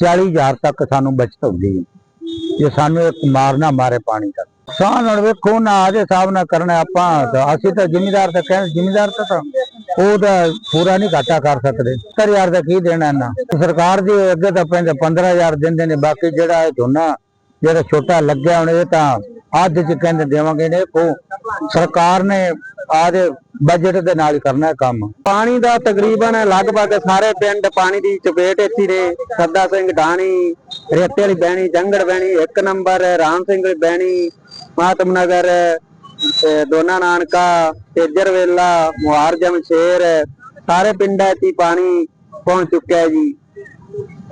40000 ਤੱਕ ਸਾਨੂੰ ਬਚਤ ਹੁੰਦੀ ਹੈ। ਜੇ ਸਾਨੂੰ ਇੱਕ ਮਾਰਨਾ ਮਾਰੇ ਪਾਣੀ ਦਾ ਸਾਹ ਨਾਲ ਵੇਖੋ ਨਾ ਆਦੇ ਹਿਸਾਬ ਨਾਲ ਕਰਨਾ ਆਪਾਂ ਅਸੀਂ ਤਾਂ ਜ਼ਿਮੀਦਾਰ ਤਾਂ ਕਹਿੰਦੇ ਜ਼ਿਮੀਦਾਰ ਤਾਂ ਉਹਦਾ ਪੂਰਾ ਨਹੀਂ ਘਾਟਾ ਕਰ ਸਕਦੇ। 70000 ਦਾ ਕੀ ਦੇਣਾ ਇਹਨਾਂ? ਸਰਕਾਰ ਦੇ ਅੱਗੇ ਤਾਂ ਪੈਂਦਾ 15000 ਦਿੰਦੇ ਨੇ, ਬਾਕੀ ਜਿਹੜਾ ਇਹ ਝੋਨਾ, ਜਿਹੜਾ ਛੋਟਾ ਲੱਗਿਆ ਹੁਣ, ਇਹ ਤਾਂ ਅੱਧ ਚ ਕਹਿੰਦੇ ਦੇਵਾਂਗੇ ਨੇ ਉਹ ਸਰਕਾਰ ਨੇ ਆਦੇ ਬਜਟ ਦੇ ਨਾਲ ਕਰਨਾ ਹੈ ਕੰਮ। ਪਾਣੀ ਦਾ ਤਕਰੀਬਨ ਲਗਭਗ ਸਾਰੇ ਪਿੰਡ ਪਾਣੀ ਦੀ ਚਪੇਟ ਇੱਥੇ ਹੀ ਨੇ। ਸੱਦਾ ਸਿੰਘ ਢਾਣੀ ਰੇਤੇ ਵਾਲੀ ਬਹਿਣੀ, ਜੰਗੜ ਬਹਿਣੀ, ਇੱਕ ਨੰਬਰ, ਰਾਮ ਸਿੰਘ ਬਹਿਣੀ ਮਾਤਮ ਨਗਰ, ਤੇ ਦੋਨਾ ਨਾਨਕਾ, ਤੇਜਰ ਵੇਲਾ, ਮੁਹਾਰ ਜਮਸ਼ੇਰ ਸਾਰੇ ਪਿੰਡਾਂ 'ਚ ਪਾਣੀ ਪਹੁੰਚ ਚੁੱਕਿਆ ਹੈ ਜੀ।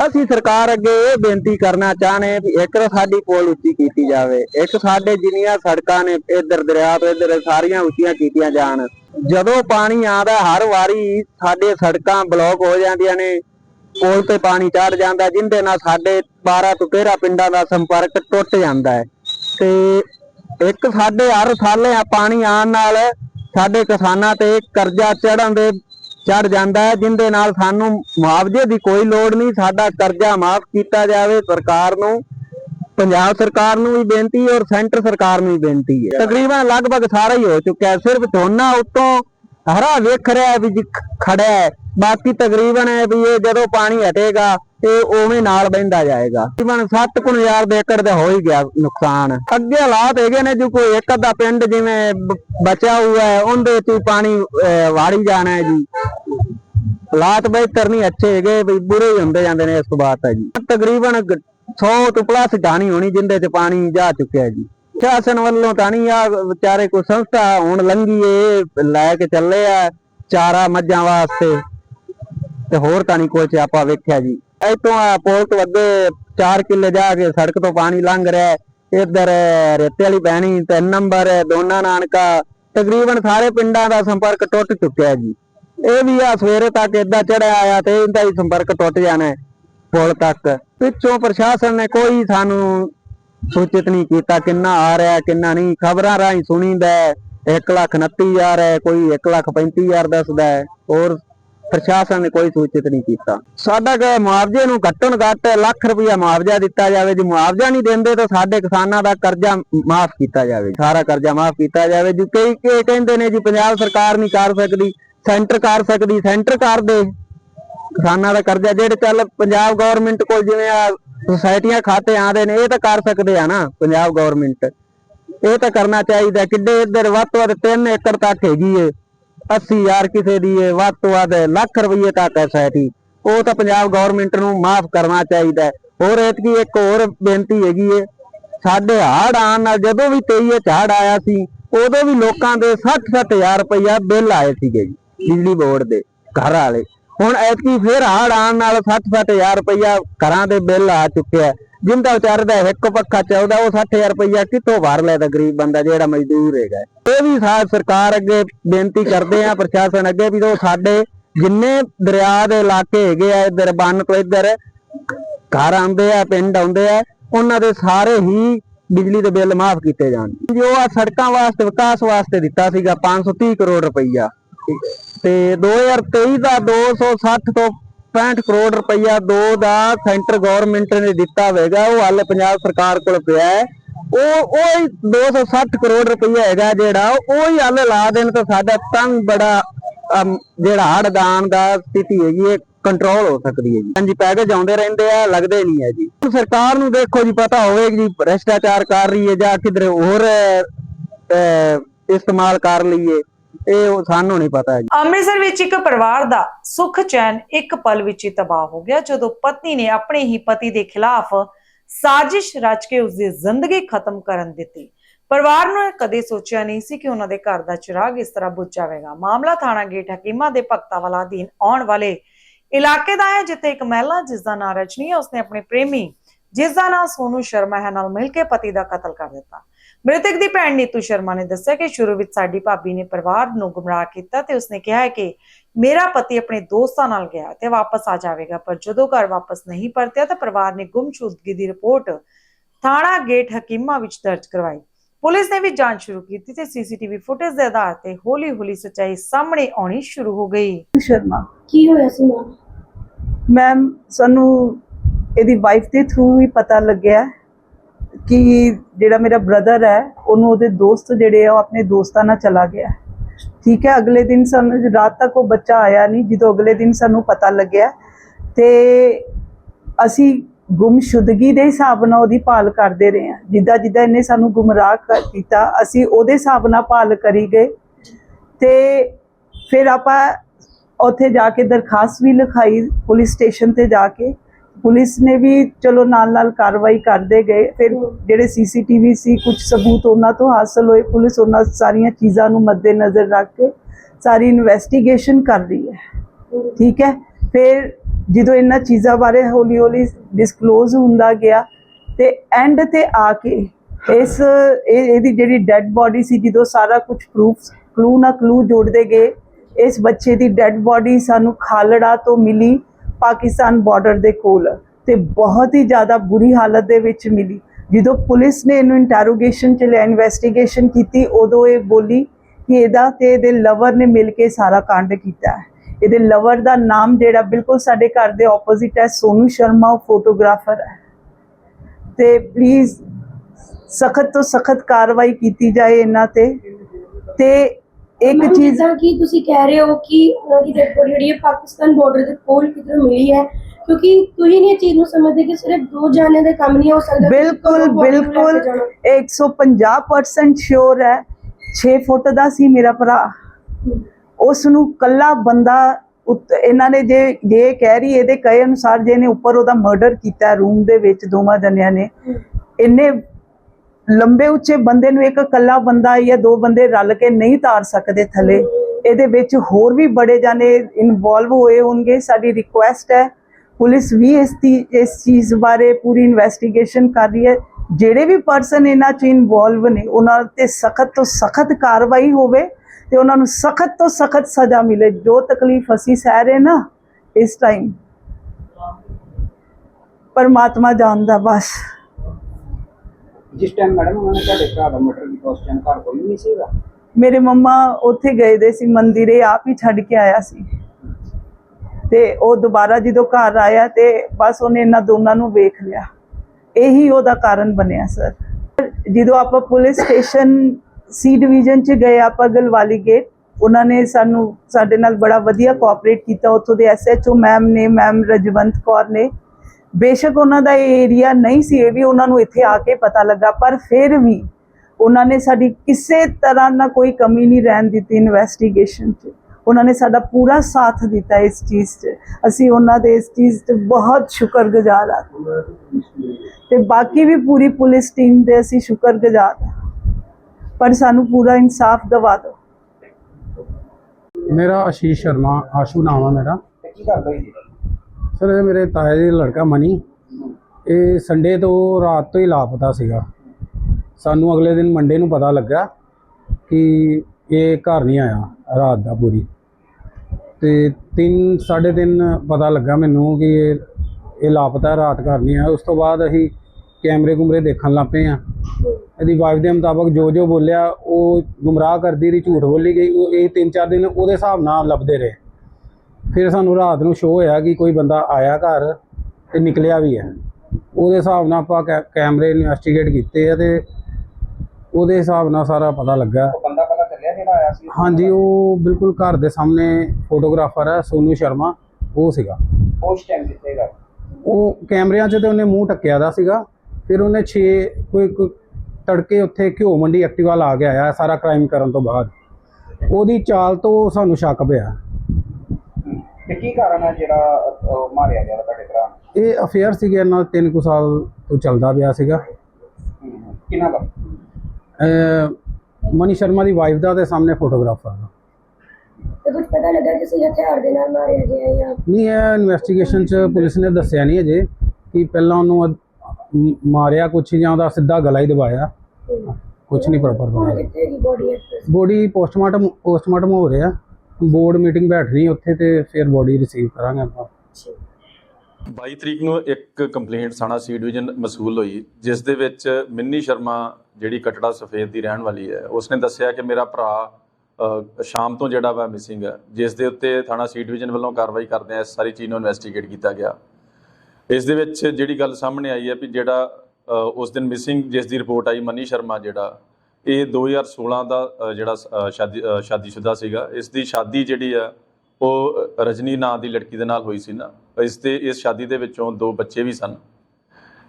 ਅਸੀਂ ਸਰਕਾਰ ਅੱਗੇ ਇਹ ਬੇਨਤੀ ਕਰਨਾ ਚਾਹਨੇ ਵੀ ਇੱਕ ਸਾਡੀ ਪੋਲ ਉੱਚੀ ਕੀਤੀ ਜਾਵੇ, ਇੱਕ ਸਾਡੇ ਜਿੰਨੀਆਂ ਸੜਕਾਂ ਨੇ, ਇੱਧਰ ਦਰਿਆ ਤੋਂ ਇੱਧਰ ਸਾਰੀਆਂ ਉੱਚੀਆਂ ਕੀਤੀਆਂ ਜਾਣ। ਜਦੋਂ ਪਾਣੀ ਆਉਂਦਾ, ਹਰ ਵਾਰੀ ਸਾਡੇ ਸੜਕਾਂ ਬਲੌਕ ਹੋ ਜਾਂਦੀਆਂ ਨੇ, ਪੁਲ ਤੇ ਪਾਣੀ ਚੜ ਜਾਂਦਾ, ਜਿੰਦੇ ਨਾਲ ਸਾਡੇ 12 ਤੋਂ 13 ਪਿੰਡਾਂ ਦਾ ਸੰਪਰਕ ਟੁੱਟ ਜਾਂਦਾ ਹੈ। ਤੇ ਇੱਕ ਸਾਡੇ ਹਰ ਸਾਲੇ ਪਾਣੀ ਆਉਣ ਨਾਲ ਸਾਡੇ ਕਿਸਾਨਾਂ ਤੇ ਕਰਜ਼ਾ ਚੜਨ ਦੇ ਚੜ ਜਾਂਦਾ ਹੈ, ਜਿੰਦੇ ਨਾਲ ਸਾਨੂੰ ਮੁਆਵਜ਼ੇ ਦੀ ਕੋਈ ਲੋੜ ਨਹੀਂ, ਸਾਡਾ ਕਰਜ਼ਾ ਮਾਫ ਕੀਤਾ ਜਾਵੇ, ਸਰਕਾਰ ਨੂੰ, ਪੰਜਾਬ ਸਰਕਾਰ ਨੂੰ ਵੀ ਬੇਨਤੀ ਔਰ ਸੈਂਟਰ ਸਰਕਾਰ ਨੂੰ ਵੀ ਬੇਨਤੀ ਹੈ। ਤਕਰੀਬਨ ਲਗਭਗ ਸਾਰਾ ਹੀ ਹੋ ਚੁੱਕਿਆ, ਸਿਰਫ ਝੋਨਾ ਉਤੋਂ ਹਰਾ ਵੇਖ ਰਿਹਾ ਵੀ ਜੀ ਖੜਾ ਹੈ। ਬਾਕੀ ਤਕਰੀਬਨ ਹੈ ਵੀ ਇਹ ਜਦੋਂ ਪਾਣੀ ਹਟੇਗਾ ਇਹ ਉਵੇਂ ਨਾਲ ਬਹਿੰਦਾ ਜਾਏਗਾ। ਤਕਰੀਬਨ 7.000 ਦੇ ਏਕੜ ਦਾ ਹੋ ਹੀ ਗਿਆ ਨੁਕਸਾਨ। ਅੱਗੇ ਹਾਲਾਤ ਹੈਗੇ ਨੇ ਜੋ ਕੋਈ ਇੱਕ ਅੱਧਾ ਪਿੰਡ ਜਿਵੇਂ ਬਚਿਆ ਹੋਇਆ ਹੈ ਉਹਦੇ ਚ ਪਾਣੀ ਅਹ, ਵਾੜੀ ਜਾਣਾ ਹੈ ਜੀ। ਹਾਲਾਤ ਬਿਹਤਰ ਨਹੀਂ ਅੱਛੇ ਹੈਗੇ ਵੀ ਬੁਰੇ ਹੁੰਦੇ ਜਾਂਦੇ ਨੇ ਇਸ ਤੋਂ ਬਾਅਦ ਹੈ ਜੀ। ਤਕਰੀਬਨ 100 ਤੋਂ ਪਲੱਸ ਢਾਣੀ ਹੋਣੀ ਜਿੰਦੇ ਚ ਪਾਣੀ ਜਾ ਚੁੱਕਿਆ ਜੀ। ਪ੍ਰਸ਼ਾਸਨ ਵੱਲੋਂ ਤਾਂ ਨਹੀਂ ਆ, ਵਿਚਾਰੇ ਕੋਈ ਸੰਸਥਾ ਹੁਣ ਲੰਗੀ ਇਹ ਲੈ ਕੇ ਚੱਲੇ ਆ ਚਾਰਾ ਮੱਝਾਂ ਵਾਸਤੇ। ਤੇ ਹੋਰ ਤਾਂ ਨਹੀਂ ਕੁਛ ਆਪਾਂ ਵੇਖਿਆ ਜੀ। ਇੱਥੋਂ ਆ ਪੁਲ ਤੋਂ ਅੱਗੇ 4 ਕਿੱਲੇ ਜਾ ਕੇ ਸੜਕ ਤੋਂ ਪਾਣੀ ਲੰਘ ਰਿਹਾ ਇੱਧਰ ਰੇਤੇ ਵਾਲੀ ਬਹਿਣੀ ਤਿੰਨ ਨੰਬਰ ਦੋਨਾ ਨਾਨਕਾ। ਤਕਰੀਬਨ ਸਾਰੇ ਪਿੰਡਾਂ ਦਾ ਸੰਪਰਕ ਟੁੱਟ ਚੁੱਕਿਆ ਜੀ। ਇਹ ਵੀ ਆ ਸਵੇਰੇ ਤੱਕ ਏਦਾਂ ਚੜਿਆ ਆਇਆ ਤੇ ਇਹਦਾ ਹੀ ਸੰਪਰਕ ਟੁੱਟ ਜਾਣਾ ਪੁਲ ਤੱਕ। ਪਿੱਛੋਂ ਪ੍ਰਸ਼ਾਸਨ ਨੇ ਕੋਈ ਸਾਨੂੰ ਸੂਚਿਤ ਨਹੀਂ ਕੀਤਾ ਕਿੰਨਾ ਆ ਰਿਹਾ, ਕਿੰਨਾ ਨਹੀਂ। ਖਬਰਾਂ ਰਾਹੀਂ ਸੁਣੀਦਾ ਹੈ 1 ਲੱਖ 29000 ਹੈ, ਕੋਈ 1 ਲੱਖ 35000 ਦੱਸਦਾ ਹੈ, ਹੋਰ ਪ੍ਰਸ਼ਾਸਨ ਨੇ ਕੋਈ ਸੂਚਿਤ ਨਹੀਂ ਕੀਤਾ। ਸਾਡਾ ਕਿ ਮੁਆਵਜ਼ੇ ਨੂੰ ਘੱਟੋ ਘੱਟ ਲੱਖ ਰੁਪਇਆ ਮੁਆਵਜ਼ਾ ਦਿੱਤਾ ਜਾਵੇ। ਜੇ ਮੁਆਵਜ਼ਾ ਨਹੀਂ ਦਿੰਦੇ ਤਾਂ ਸਾਡੇ ਕਿਸਾਨਾਂ ਦਾ ਕਰਜ਼ਾ ਮਾਫ ਕੀਤਾ ਜਾਵੇ। ਸਾਰਾ ਕਰਜ਼ਾ ਮਾਫ ਕੀਤਾ ਜਾਵੇ। ਜੀ ਕਈ ਕਹਿੰਦੇ ਨੇ ਜੀ, ਪੰਜਾਬ ਸਰਕਾਰ ਨਹੀਂ ਕਰ ਸਕਦੀ, ਸੈਂਟਰ ਕਰ ਸਕਦੀ, ਸੈਂਟਰ ਕਰ ਦੇ। ਕਿਸਾਨਾਂ ਦਾ ਕਰਜ਼ਾ, ਜਿਹੜੇ ਚੱਲ ਪੰਜਾਬ ਗਵਰਨਮੈਂਟ ਕੋਲ ਜਿਵੇਂ ਆ ਸੁਸਾਇਟੀਆਂ ਖਾਤੇ ਆਉਂਦੇ ਨੇ, ਇਹ ਤਾਂ ਕਰ ਸਕਦੇ ਆ ਨਾ ਪੰਜਾਬ ਗਵਰਨਮੈਂਟ ਇਹ ਤਾਂ ਕਰਨਾ ਚਾਹੀਦਾ, ਕਿੱਡੇ ਇੱਧਰ ਵੱਧ ਤੋਂ ਵੱਧ 3 ਏਕੜ ਤੱਕ ਹੈਗੀ ਏ 80000 ਕਿਸੇ ਦੀ ਏ, ਵੱਧ ਤੋਂ ਵੱਧ ਲੱਖ ਰੁਪਏ ਤੱਕ ਹੈ ਸੋਸਾਇਟੀ ਉਹ ਤਾਂ ਪੰਜਾਬ ਗਵਰਨਮੈਂਟ ਨੂੰ ਮਾਫ ਕਰਨਾ ਚਾਹੀਦਾ ਹੋਰ ਇਤਕੀ ਇੱਕ ਹੋਰ ਬੇਨਤੀ ਹੈਗੀ ਏ, ਸਾਡੇ ਹਾੜ ਆਉਣ ਨਾਲ ਜਦੋਂ ਵੀ 23 ਚ ਹੜ੍ਹ ਆਇਆ ਸੀ, ਉਦੋਂ ਵੀ ਲੋਕਾਂ ਦੇ 60-60000 ਰੁਪਇਆ ਬਿੱਲ ਆਏ ਸੀਗੇ ਜੀ, ਬਿਜਲੀ ਬੋਰਡ ਦੇ, ਘਰ ਵਾਲੇ। ਹੁਣ ਐਤਕੀ ਫਿਰ ਹੜ ਆਉਣ ਨਾਲ 60-60000 ਰੁਪਇਆ ਘਰਾਂ ਦੇ ਬਿੱਲ ਆ ਚੁੱਕਿਆ ਹੈ। ਜਿੰਦਾ ਵਿਚਾਰੇ ਦਾ ਇੱਕ ਪੱਖਾ ਚੱਲਦਾ, ਉਹ 60000 ਰੁਪਇਆ ਕਿੱਥੋਂ ਭਰ ਲੈਦਾ ਗਰੀਬ ਬੰਦਾ ਜਿਹੜਾ ਮਜ਼ਦੂਰ ਹੈਗਾ। ਇਹ ਵੀ ਸਰਕਾਰ ਅੱਗੇ ਬੇਨਤੀ ਕਰਦੇ ਆ, ਪ੍ਰਸ਼ਾਸਨ ਅੱਗੇ ਵੀ ਉਹ ਸਾਡੇ ਜਿੰਨੇ ਦਰਿਆ ਦੇ ਇਲਾਕੇ ਹੈਗੇ ਆ, ਇਧਰ ਬੰਨ ਤੋਂ ਇਧਰ ਘਰ ਆਉਂਦੇ ਆ, ਪਿੰਡ ਆਉਂਦੇ ਆ, ਉਹਨਾਂ ਦੇ ਸਾਰੇ ਹੀ ਬਿਜਲੀ ਦੇ ਬਿੱਲ ਮਾਫ ਕੀਤੇ ਜਾਣ। ਜੋ ਆ ਸੜਕਾਂ ਵਾਸਤੇ, ਵਿਕਾਸ ਵਾਸਤੇ ਦਿੱਤਾ ਸੀਗਾ 530 ਕਰੋੜ ਰੁਪਈਆ। ਤੇ 2023 ਦਾ 260 ਤੋਂ 65 ਕਰੋੜ ਰੁਪਈਆ ਦੋ ਦਾ ਸੈਂਟਰ ਗਵਰਨਮੈਂਟ ਨੇ ਦਿੱਤਾ ਹੋਵੇਗਾ ਉਹ ਹਾਲੇ ਪੰਜਾਬ ਸਰਕਾਰ ਕੋਲ ਪਿਆ ਹੈ। ਉਹ ਉਹ ਹੀ 260 ਕਰੋੜ ਰੁਪਈਆ ਹੈਗਾ ਜਿਹੜਾ ਉਹ ਹੀ ਹਾਲੇ ਲਾ ਦੇਣ ਤਾਂ ਸਾਡਾ ਤੰਗ ਬੜਾ ਜਿਹੜਾ ਹੜਦਾਨ ਦਾ ਸਥਿਤੀ ਹੈਗੀ ਹੈ ਕੰਟਰੋਲ ਹੋ ਸਕਦੀ ਹੈ ਜੀ। ਹਾਂਜੀ ਪੈਕੇਜ ਆਉਂਦੇ ਰਹਿੰਦੇ ਆ ਲੱਗਦੇ ਨਹੀਂ ਹੈ ਜੀ। ਹੁਣ ਸਰਕਾਰ ਨੂੰ ਦੇਖੋ ਜੀ ਪਤਾ ਹੋਵੇ ਜੀ ਭ੍ਰਿਸ਼ਟਾਚਾਰ ਕਰ ਰਹੀ ਹੈ ਜਾਂ ਕਿਧਰੇ ਹੋਰ ਅਹ, ਇਸਤੇਮਾਲ ਕਰ ਲਈਏ। ਇਹ ਉਹ ਸਾਨੂੰ ਨਹੀਂ ਪਤਾ ਜੀ। ਅੰਮ੍ਰਿਤਸਰ ਵਿੱਚ ਇੱਕ ਪਰਿਵਾਰ ਦਾ ਸੁੱਖ ਚੈਨ ਇੱਕ ਪਲ ਵਿੱਚ ਹੀ ਤਬਾਹ ਹੋ ਗਿਆ, ਜਦੋਂ ਪਤਨੀ ਨੇ ਆਪਣੇ ਹੀ ਪਤੀ ਦੇ ਖਿਲਾਫ ਸਾਜ਼ਿਸ਼ ਰਚ ਕੇ ਉਸ ਦੀ ਜ਼ਿੰਦਗੀ ਖਤਮ ਕਰਨ ਦਿੱਤੀ। ਪਰਿਵਾਰ ਨੂੰ ਕਦੇ ਸੋਚਿਆ ਨਹੀਂ ਸੀ ਕਿ ਉਹਨਾਂ ਦੇ ਘਰ ਦਾ ਚਿਰਾਗ ਇਸ ਤਰ੍ਹਾਂ ਬੁੱਝ ਜਾਵੇਗਾ। ਮਾਮਲਾ ਥਾਣਾ ਗੇਟ ਹਕੀਮਾ ਦੇ ਭਗਤਾਵਾਲਾ ਅਧੀਨ ਆਉਣ ਵਾਲੇ ਇਲਾਕੇ ਦਾ ਹੈ, ਜਿੱਥੇ ਇੱਕ ਮਹਿਲਾ ਜਿਸ ਦਾ ਨਾਂ ਰਜਨੀ ਹੈ, ਉਸਨੇ ਆਪਣੇ ਪ੍ਰੇਮੀ ਜਿਸ ਦਾ ਨਾਂ ਸੋਨੂ ਸ਼ਰਮਾ ਹੈ, ਨਾਲ ਮਿਲ ਕੇ ਪਤੀ ਦਾ ਕਤਲ ਕਰ ਦਿੱਤਾ। ਮ੍ਰਿਤਕ ਦੀ ਭੈਣ ਨੀਤੂ ਸ਼ਰਮਾ ਨੇ ਦੱਸਿਆ ਕਿ ਸ਼ੁਰੂ ਵਿੱਚ ਸਾਡੀ ਭਾਬੀ ਨੇ ਪਰਿਵਾਰ ਨੂੰ ਗੁੰਮਰਾਹ ਕੀਤਾ ਤੇ ਉਸਨੇ ਕਿਹਾ ਹੈ ਕਿ ਮੇਰਾ ਪਤੀ ਆਪਣੇ ਦੋਸਤਾਂ ਨਾਲ ਗਿਆ ਤੇ ਵਾਪਸ ਆ ਜਾਵੇਗਾ ਪਰ ਜਦੋਂ ਘਰ ਵਾਪਸ ਨਹੀਂ ਪਰਤਿਆ ਤਾਂ ਪਰਿਵਾਰ ਨੇ ਗੁੰਮਸ਼ੁਦਗੀ ਦੀ ਰਿਪੋਰਟ ਥਾਣਾ ਗੇਟ ਹਕੀਮਾ ਵਿੱਚ ਦਰਜ ਕਰਵਾਈ। ਪੁਲਿਸ ਨੇ ਵੀ ਜਾਂਚ ਸ਼ੁਰੂ ਕੀਤੀ ਤੇ ਸੀਸੀਟੀਵੀ ਫੁਟੇਜ ਦੇ ਆਧਾਰ ਤੇ ਹੌਲੀ-ਹੌਲੀ ਸੱਚਾਈ ਸਾਹਮਣੇ ਆਉਣੀ ਸ਼ੁਰੂ ਹੋ ਗਈ। ਸ਼ਰਮਾ। ਕੀ ਹੋਇਆ ਸੀ ਮੈਮ ਮੈਮ ਸਾਨੂੰ ਇਹਦੀ ਵਾਈਫ ਦੇ ਥਰੂ ਹੀ ਪਤਾ ਲੱਗਿਆ। ਕਿ ਜਿਹੜਾ ਮੇਰਾ ਬ੍ਰਦਰ ਹੈ, ਉਹਨੂੰ ਉਹਦੇ ਦੋਸਤ ਜਿਹੜੇ ਆ, ਉਹ ਆਪਣੇ ਦੋਸਤਾਂ ਨਾਲ ਚਲਾ ਗਿਆ ਠੀਕ ਹੈ, ਅਗਲੇ ਦਿਨ ਸਾਨੂੰ ਰਾਤ ਤੱਕ ਉਹ ਬੱਚਾ ਆਇਆ ਨਹੀਂ, ਜਦੋਂ ਅਗਲੇ ਦਿਨ ਸਾਨੂੰ ਪਤਾ ਲੱਗਿਆ। ਤੇ ਅਸੀਂ ਗੁੰਮਸ਼ੁਦਗੀ ਦੇ ਹਿਸਾਬ ਨਾਲ ਉਹਦੀ ਭਾਲ ਕਰਦੇ ਰਹੇ ਹਾਂ। ਜਿੱਦਾਂ ਜਿੱਦਾਂ ਇਹਨੇ ਸਾਨੂੰ ਗੁੰਮਰਾਹ ਕਰ ਕੀਤਾ, ਅਸੀਂ ਉਹਦੇ ਹਿਸਾਬ ਨਾਲ ਭਾਲ ਕਰੀ ਗਏ। ਤੇ ਫਿਰ ਆਪਾਂ ਉੱਥੇ ਜਾ ਕੇ ਦਰਖਾਸਤ ਵੀ ਲਿਖਾਈ, ਪੁਲਿਸ ਸਟੇਸ਼ਨ ਤੇ ਜਾ ਕੇ। ਪੁਲਿਸ ਨੇ ਵੀ ਚਲੋ ਨਾਲ ਨਾਲ ਕਾਰਵਾਈ ਕਰਦੇ ਗਏ। ਫਿਰ ਜਿਹੜੇ ਸੀਸੀਟੀਵੀ ਸੀ, ਕੁਝ ਸਬੂਤ ਉਹਨਾਂ ਤੋਂ ਹਾਸਲ ਹੋਏ। ਪੁਲਿਸ ਉਹਨਾਂ ਸਾਰੀਆਂ ਚੀਜ਼ਾਂ ਨੂੰ ਮੱਦੇਨਜ਼ਰ ਰੱਖ ਕੇ ਸਾਰੀ ਇਨਵੈਸਟੀਗੇਸ਼ਨ ਕਰ ਰਹੀ ਹੈ। ਠੀਕ ਹੈ? ਫਿਰ ਜਦੋਂ ਇਹਨਾਂ ਚੀਜ਼ਾਂ ਬਾਰੇ ਹੌਲੀ ਹੌਲੀ ਡਿਸਕਲੋਜ਼ ਹੁੰਦਾ ਗਿਆ ਤੇ ਐਂਡ ਤੇ ਆ ਕੇ ਇਸ, ਇਹ- ਇਹਦੀ ਜਿਹੜੀ ਡੈੱਡ ਬੋਡੀ ਸੀ, ਜਦੋਂ ਸਾਰਾ ਕੁਝ ਪ੍ਰੂਫ ਕਲੂ ਨਾ ਕਲੂ ਜੋੜਦੇ ਗਏ, ਇਸ ਬੱਚੇ ਦੀ ਡੈੱਡ ਬੋਡੀ ਸਾਨੂੰ ਖਾਲੜਾ ਤੋਂ ਮਿਲੀ। ਪਾਕਿਸਤਾਨ ਬਾਰਡਰ ਦੇ ਕੋਲ ਤੇ ਬਹੁਤ ਹੀ ਜ਼ਿਆਦਾ ਬੁਰੀ ਹਾਲਤ ਦੇ ਵਿੱਚ ਮਿਲੀ। ਜਦੋਂ ਪੁਲਿਸ ਨੇ ਇਹਨੂੰ ਇੰਟਰੋਗੇਸ਼ਨ ਚ ਲਿਆ ਇਨਵੈਸਟੀਗੇਸ਼ਨ ਕੀਤੀ, ਉਦੋਂ ਇਹ ਬੋਲੀ ਕਿ ਇਹਦਾ ਤੇ ਇਹਦੇ ਲਵਰ ਨੇ ਮਿਲ ਕੇ ਸਾਰਾ ਕਾਂਡ ਕੀਤਾ ਹੈ। ਇਹਦੇ ਲਵਰ ਦਾ ਨਾਮ ਜਿਹੜਾ ਬਿਲਕੁਲ ਸਾਡੇ ਘਰ ਦੇ ਆਪੋਜ਼ਿਟ ਹੈ, ਸੋਨੂ ਸ਼ਰਮਾ, ਉਹ ਫੋਟੋਗ੍ਰਾਫਰ ਹੈ। ਤੇ ਪਲੀਜ਼ ਸਖਤ ਤੋਂ ਸਖਤ ਕਾਰਵਾਈ ਕੀਤੀ ਜਾਏ ਇਹਨਾਂ ਤੇ ਤੇ ਇੱਕ ਚੀਜ਼ ਜਿੱਦਾਂ ਕਿ ਤੁਸੀਂ ਕਹਿ ਰਹੇ ਹੋ ਕਿ ਉਹਨਾਂ ਦੀ ਡੈਡ ਜਿਹੜੀ ਹੈ ਪਾਕਿਸਤਾਨ ਬਾਰਡਰ ਦੇ ਕੋਲ ਕਿਧਰੋਂ ਮਿਲੀ ਹੈ ਕਿਉਂਕਿ ਤੁਸੀਂ ਨਹੀਂ ਇਹ ਚੀਜ਼ ਨੂੰ ਸਮਝਦੇ ਕਿ ਸਿਰਫ ਦੋ ਜਾਣਿਆਂ ਦਾ ਕੰਮ ਨਹੀਂ ਹੋ ਸਕਦਾ ਬਿਲਕੁਲ ਬਿਲਕੁਲ। ਜਾਣਾ। 150% ਸ਼ੋਰ ਹੈ। 6 ਫੁੱਟ ਦਾ ਸੀ ਮੇਰਾ ਭਰਾ। ਉਸ ਨੂੰ ਕੱਲਾ ਬੰਦਾ ਇਹਨਾਂ ਨੇ ਜੇ ਜੇ ਕਹਿ ਰਹੀ ਇਹਦੇ ਕਹੇ ਅਨੁਸਾਰ ਜੇ ਨੇ ਉੱਪਰ ਉਹਦਾ ਮਰਡਰ ਕੀਤਾ ਰੂਮ ਦੇ ਵਿੱਚ ਦੋਵਾਂ ਜਣਿਆਂ ਨੇ ਇੰਨੇ ਲੰਬੇ ਉੱਚੇ ਬੰਦੇ ਨੂੰ ਇੱਕ ਇਕੱਲਾ ਬੰਦਾ ਜਾਂ ਦੋ ਬੰਦੇ ਰਲ ਕੇ ਨਹੀਂ ਤਾਰ ਸਕਦੇ ਥੱਲੇ, ਇਹਦੇ ਵਿੱਚ ਹੋਰ ਵੀ ਬੜੇ ਜਾਣੇ ਇਨਵੋਲਵ ਹੋਏ ਹੋਣਗੇ। ਸਾਡੀ ਰਿਕੁਐਸਟ ਹੈ, ਪੁਲਿਸ ਵੀ ਇਸ ਦੀ ਇਸ ਚੀਜ਼ ਬਾਰੇ ਪੂਰੀ ਇਨਵੈਸਟੀਗੇਸ਼ਨ ਕਰ ਰਹੀ ਹੈ। ਜਿਹੜੇ ਵੀ ਪਰਸਨ ਇਹਨਾਂ 'ਚ ਇਨਵੋਲਵ ਨੇ, ਉਹਨਾਂ ਤੇ ਸਖਤ ਤੋਂ ਸਖਤ ਕਾਰਵਾਈ ਹੋਵੇ ਤੇ ਉਹਨਾਂ ਨੂੰ ਸਖਤ ਤੋਂ ਸਖਤ ਸਜ਼ਾ ਮਿਲੇ। ਜੋ ਤਕਲੀਫ ਅਸੀਂ ਸਹਿ ਰਹੇ ਨਾ, ਇਸ ਟਾਈਮ ਪਰਮਾਤਮਾ ਜਾਣਦਾ ਬਸ। ਜਿਸ ਟਾਈਮ ਮੈਡਮ ਉਹਨਾਂ ਨੇ ਤੁਹਾਡੇ ਭਰਾ ਦਾ ਮਰਡਰ ਕੀਤਾ, ਉਸ ਟਾਈਮ ਘਰ ਕੋਈ ਨਹੀਂ ਸੀਗਾ? ਮੇਰੇ ਮੰਮਾ ਉੱਥੇ ਗਏ ਦੇ ਸੀ, ਮੰਦਿਰੇ ਆਪ ਹੀ ਛੱਡ ਕੇ ਆਇਆ ਸੀ। ਤੇ ਉਹ ਦੁਬਾਰਾ ਜਦੋਂ ਘਰ ਆਇਆ ਤੇ ਬਸ ਉਹਨੇ ਇਹਨਾਂ ਦੋਨਾਂ ਨੂੰ ਵੇਖ ਲਿਆ। ਇਹੀ ਉਹਦਾ ਕਾਰਨ ਬਣਿਆ, ਸਰ। ਜਦੋਂ ਆਪਾਂ ਪੁਲਿਸ ਸਟੇਸ਼ਨ, ਸੀ ਡਿਵੀਜ਼ਨ ਚ ਗਏ ਆਪਾਂ ਗਲਵਾਲੀ ਗੇਟ ਉਹਨਾਂ ਨੇ ਸਾਨੂੰ ਸਾਡੇ ਨਾਲ ਬੜਾ ਵਧੀਆ ਕੋਆਪਰੇਟ ਕੀਤਾ। ਉੱਥੋਂ ਦੇ ਐਸਐਚਓ ਮੈਮ ਨੇ ਮੈਮ ਰਜਵੰਤ ਕੌਰ ਨੇ ਬੇਸ਼ੱਕ ਉਹਨਾਂ ਦਾ ਇਹ ਏਰੀਆ ਨਹੀਂ ਸੀ ਇਹ ਵੀ ਉਹਨਾਂ ਨੂੰ ਇੱਥੇ ਆ ਕੇ ਪਤਾ ਲੱਗਾ ਪਰ ਫਿਰ ਵੀ ਉਹਨਾਂ ਨੇ ਸਾਡੀ ਕਿਸੇ ਤਰ੍ਹਾਂ ਨਾਲ ਕੋਈ ਕਮੀ ਨਹੀਂ ਰਹਿਣ ਦਿੱਤੀ ਇਨਵੈਸਟੀਗੇਸ਼ਨ 'ਚ। ਉਹਨਾਂ ਨੇ ਸਾਡਾ ਪੂਰਾ ਸਾਥ ਦਿੱਤਾ ਇਸ ਚੀਜ਼ 'ਚ। ਅਸੀਂ ਉਹਨਾਂ ਦੇ ਇਸ ਚੀਜ਼ 'ਤੇ ਬਹੁਤ ਸ਼ੁਕਰਗੁਜ਼ਾਰ ਹਾਂ। ਤੇ ਬਾਕੀ ਵੀ ਪੂਰੀ ਪੁਲਿਸ ਟੀਮ ਦੇ ਅਸੀਂ ਸ਼ੁਕਰਗੁਜ਼ਾਰ ਹਾਂ। ਪਰ ਸਾਨੂੰ ਪੂਰਾ ਇਨਸਾਫ ਦਿਵਾ ਦਿਓ। ਮੇਰਾ ਆਸ਼ੀਸ਼ ਸ਼ਰਮਾ ਆਸ਼ੂ ਨਾਮ ਆ ਮੇਰਾ। ਕੀ ਕਰਦਾ ਜੀ? ਸਰ, ਇਹ ਮੇਰੇ ਤਾਏ ਜੀ ਲੜਕਾ ਮਨੀ, ਇਹ ਸੰਡੇ ਤੋਂ ਰਾਤ ਤੋਂ ਹੀ ਲਾਪਤਾ ਸੀਗਾ। ਸਾਨੂੰ ਅਗਲੇ ਦਿਨ ਮੰਡੇ ਨੂੰ ਪਤਾ ਲੱਗਾ ਕਿ ਇਹ ਘਰ ਨਹੀਂ ਆਇਆ ਰਾਤ ਦਾ ਪੂਰੀ। ਤੇ 3 3:30 ਪਤਾ ਲੱਗਾ ਮੈਨੂੰ ਕਿ ਇਹ ਇਹ ਲਾਪਤਾ ਰਾਤ ਘਰ ਨਹੀਂ ਆਇਆ। ਉਸ ਤੋਂ ਬਾਅਦ ਅਸੀਂ ਕੈਮਰੇ ਕੁਮਰੇ ਦੇਖਣ ਲੱਗ ਪਏ ਆ ਇਹਦੀ ਵਾਈਫ ਦੇ ਮੁਤਾਬਕ ਜੋ ਜੋ ਬੋਲਿਆ, ਉਹ ਗੁੰਮਰਾਹ ਕਰਦੀ ਰਹੀ, ਝੂਠ ਬੋਲੀ ਗਈ। ਉਹ ਇਹ 3-4 ਦਿਨ ਉਹਦੇ ਹਿਸਾਬ ਨਾਲ ਲੱਭਦੇ ਰਹੇ। ਫਿਰ ਸਾਨੂੰ ਰਾਤ ਨੂੰ ਸ਼ੋਅ ਹੋਇਆ ਕਿ ਕੋਈ ਬੰਦਾ ਆਇਆ ਘਰ ਤੇ ਨਿਕਲਿਆ ਵੀ ਹੈ। ਉਹਦੇ ਹਿਸਾਬ ਨਾਲ ਆਪਾਂ ਕੈਮਰੇ ਇਨਵੈਸਟੀਗੇਟ ਕੀਤੇ ਆ ਤੇ ਉਹਦੇ ਹਿਸਾਬ ਨਾਲ ਸਾਰਾ ਪਤਾ ਲੱਗਾ। ਬੰਦਾ ਪਤਾ ਚੱਲਿਆ ਜਿਹੜਾ ਆਇਆ ਸੀ? ਹਾਂਜੀ ਉਹ ਬਿਲਕੁਲ ਘਰ ਦੇ ਸਾਹਮਣੇ ਫੋਟੋਗ੍ਰਾਫਰ ਹੈ ਸੋਨੂ ਸ਼ਰਮਾ ਉਹ ਸੀਗਾ। ਉਸ ਟਾਈਮ ਕਿੱਥੇਗਾ ਉਹ ਕੈਮਰਿਆਂ 'ਚ ਤੇ ਉਹਨੇ ਮੂੰਹ ਟੱਕਿਆ ਦਾ ਸੀਗਾ। ਫਿਰ ਉਹਨੇ 6 ਕੋਈ ਕੋਈ ਤੜਕੇ ਉੱਥੇ ਘਿਓ ਮੰਡੀ ਐਕਟਿਵਾ ਲਾ ਕੇ ਆਇਆ ਸਾਰਾ ਕ੍ਰਾਈਮ ਕਰਨ ਤੋਂ ਬਾਅਦ। ਉਹਦੀ ਚਾਲ ਤੋਂ ਸਾਨੂੰ ਸ਼ੱਕ ਪਿਆ। ਤੇ ਕੀ ਕਾਰਨ ਹੈ ਜਿਹੜਾ ਅਹ, ਮਾਰਿਆ ਗਿਆ ਤੁਹਾਡੇ ਭਰਾ ਨੂੰ? ਇਹ ਅਫੇਅਰ ਸੀਗੇ ਇਹਨਾਂ ਨਾਲ 3 ਕੁ ਸਾਲ ਤੋਂ ਚੱਲਦਾ ਪਿਆ ਸੀਗਾ। ਕਿਹਨਾਂ ਦਾ? ਅਹ ਮਨੀ ਸ਼ਰਮਾ ਦੀ ਵਾਈਫ ਦਾ ਤੇ ਸਾਹਮਣੇ ਫੋਟੋਗ੍ਰਾਫਰ ਦਾ। ਤੇ ਕੁਝ ਪਤਾ ਲੱਗਾ ਕਿਸੇ ਹਥਿਆਰ ਦੇ ਨਾਲ ਮਾਰਿਆ ਗਿਆ ਜਾਂ? ਨਹੀਂ ਇਹ ਇਨਵੈਸਟੀਗੇਸ਼ਨ 'ਚ ਪੁਲਿਸ ਨੇ ਦੱਸਿਆ ਨਹੀਂ ਅਜੇ ਕਿ ਪਹਿਲਾਂ ਉਹਨੂੰ ਮ- ਮਾਰਿਆ ਕੁਛ ਜਾਂ ਉਹਦਾ ਸਿੱਧਾ ਗਲਾ ਹੀ ਦਬਾਇਆ। ਕੁਛ ਨਹੀਂ ਪ੍ਰੋਪਰ ਹੁਣ ਬਣਾਇਆ ਕਿੱਥੇ ਦੀ body actress body postmortem postmortem ਹੋ ਰਿਹਾ। ਬੋਰਡ ਮੀਟਿੰਗ ਬੈਠਣੀ ਉੱਥੇ ਤੇ ਫਿਰ ਬੋਡੀ ਰਿਸੀਵ ਕਰਾਂਗੇ ਆਪਾਂ। 22 ਤਰੀਕ ਨੂੰ ਇੱਕ ਕੰਪਲੇਂਟ ਥਾਣਾ ਸੀ ਡਿਵੀਜ਼ਨ ਮਸੂਲ ਹੋਈ, ਜਿਸ ਦੇ ਵਿੱਚ ਮਿੰਨੀ ਸ਼ਰਮਾ ਜਿਹੜੀ ਕਟੜਾ ਸਫੇਦ ਦੀ ਰਹਿਣ ਵਾਲੀ ਹੈ, ਉਸਨੇ ਦੱਸਿਆ ਕਿ ਮੇਰਾ ਭਰਾ ਸ਼ਾਮ ਤੋਂ ਜਿਹੜਾ ਵਾ ਮਿਸਿੰਗ ਹੈ, ਜਿਸ ਦੇ ਉੱਤੇ ਥਾਣਾ ਸੀ ਡਿਵੀਜ਼ਨ ਵੱਲੋਂ ਕਾਰਵਾਈ ਕਰਦੇ ਆ ਇਸ ਸਾਰੀ ਚੀਜ਼ ਨੂੰ ਇਨਵੈਸਟੀਗੇਟ ਕੀਤਾ ਗਿਆ। ਇਸ ਦੇ ਵਿੱਚ ਜਿਹੜੀ ਗੱਲ ਸਾਹਮਣੇ ਆਈ ਹੈ ਵੀ ਜਿਹੜਾ ਉਸ ਦਿਨ ਮਿਸਿੰਗ ਜਿਸ ਦੀ ਰਿਪੋਰਟ ਆਈ, ਮਨੀ ਸ਼ਰਮਾ ਜਿਹੜਾ ਇਹ 2016 ਦਾ ਜਿਹੜਾ ਅ, ਸ਼ਾਦੀ ਅ, ਸ਼ਾਦੀशुदा ਸੀਗਾ। ਇਸ ਦੀ ਸ਼ਾਦੀ ਜਿਹੜੀ ਆ ਉਹ ਰਜਨੀ ਨਾਂ ਦੀ ਲੜਕੀ ਦੇ ਨਾਲ ਹੋਈ ਸੀ ਨਾ। ਇਸ ਤੇ ਇਸ ਸ਼ਾਦੀ ਦੇ ਵਿੱਚੋਂ ਦੋ ਬੱਚੇ ਵੀ ਸਨ।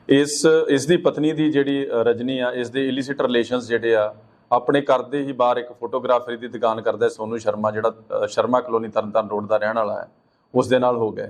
ਇਸ ਇਸ ਦੀ ਪਤਨੀ ਦੀ ਜਿਹੜੀ ਰਜਨੀ ਆ ਇਸ ਦੇ ਇਲਿਸਿਟ ਰਿਲੇਸ਼ਨਸ ਜਿਹੜੇ ਆ ਆਪਣੇ ਘਰ ਦੇ ਹੀ ਬਾਹਰ ਇੱਕ ਫੋਟੋਗ੍ਰਾਫਰੀ ਦੀ ਦੁਕਾਨ ਕਰਦਾ ਹੈ ਸੋਨੂ ਸ਼ਰਮਾ ਜਿਹੜਾ ਸ਼ਰਮਾ ਕਲੋਨੀ ਤਰਨਤਾਰਨ ਰੋਡ ਦਾ ਰਹਿਣ ਵਾਲਾ ਹੈ। ਉਸ ਦੇ ਨਾਲ ਹੋ ਗਏ।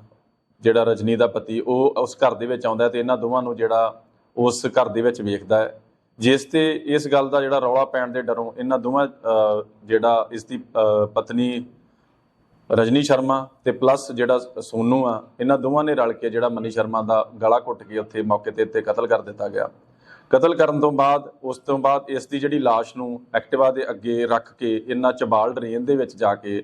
ਜਿਹੜਾ ਰਜਨੀ ਦਾ ਪਤੀ, ਉਹ ਉਸ ਘਰ ਦੇ ਵਿੱਚ ਆਉਂਦਾ ਹੈ ਤੇ ਇਹਨਾਂ ਦੋਵਾਂ ਨੂੰ ਜਿਹੜਾ ਉਸ ਘਰ ਦੇ ਵਿੱਚ ਵੇਖਦਾ ਹੈ। ਜਿਸ ਤੇ ਇਸ ਗੱਲ ਦਾ ਜਿਹੜਾ ਰੌਲਾ ਪੈਣ ਦੇ ਡਰੋਂ ਇਹਨਾਂ ਦੋਵਾਂ ਜਿਹੜਾ ਇਸ ਦੀ ਪਤਨੀ ਰਜਨੀ ਸ਼ਰਮਾ ਤੇ ਪਲੱਸ ਜਿਹੜਾ ਸੋਨੂ ਆ, ਇਹਨਾਂ ਦੋਵਾਂ ਨੇ ਰਲ ਕੇ ਜਿਹੜਾ ਮਨੀ ਸ਼ਰਮਾ ਦਾ ਗਲਾ ਘੁੱਟ ਕੇ ਉੱਥੇ ਮੌਕੇ ਤੇ ਉੱਤੇ ਕਤਲ ਕਰ ਦਿੱਤਾ ਗਿਆ। ਕਤਲ ਕਰਨ ਤੋਂ ਬਾਅਦ, ਉਸ ਤੋਂ ਬਾਅਦ ਇਸ ਦੀ ਜਿਹੜੀ ਲਾਸ਼ ਨੂੰ ਐਕਟਿਵਾ ਦੇ ਅੱਗੇ ਰੱਖ ਕੇ ਇਹਨਾਂ ਚਬਾਲ ਡਰੇਨ ਦੇ ਵਿੱਚ ਜਾ ਕੇ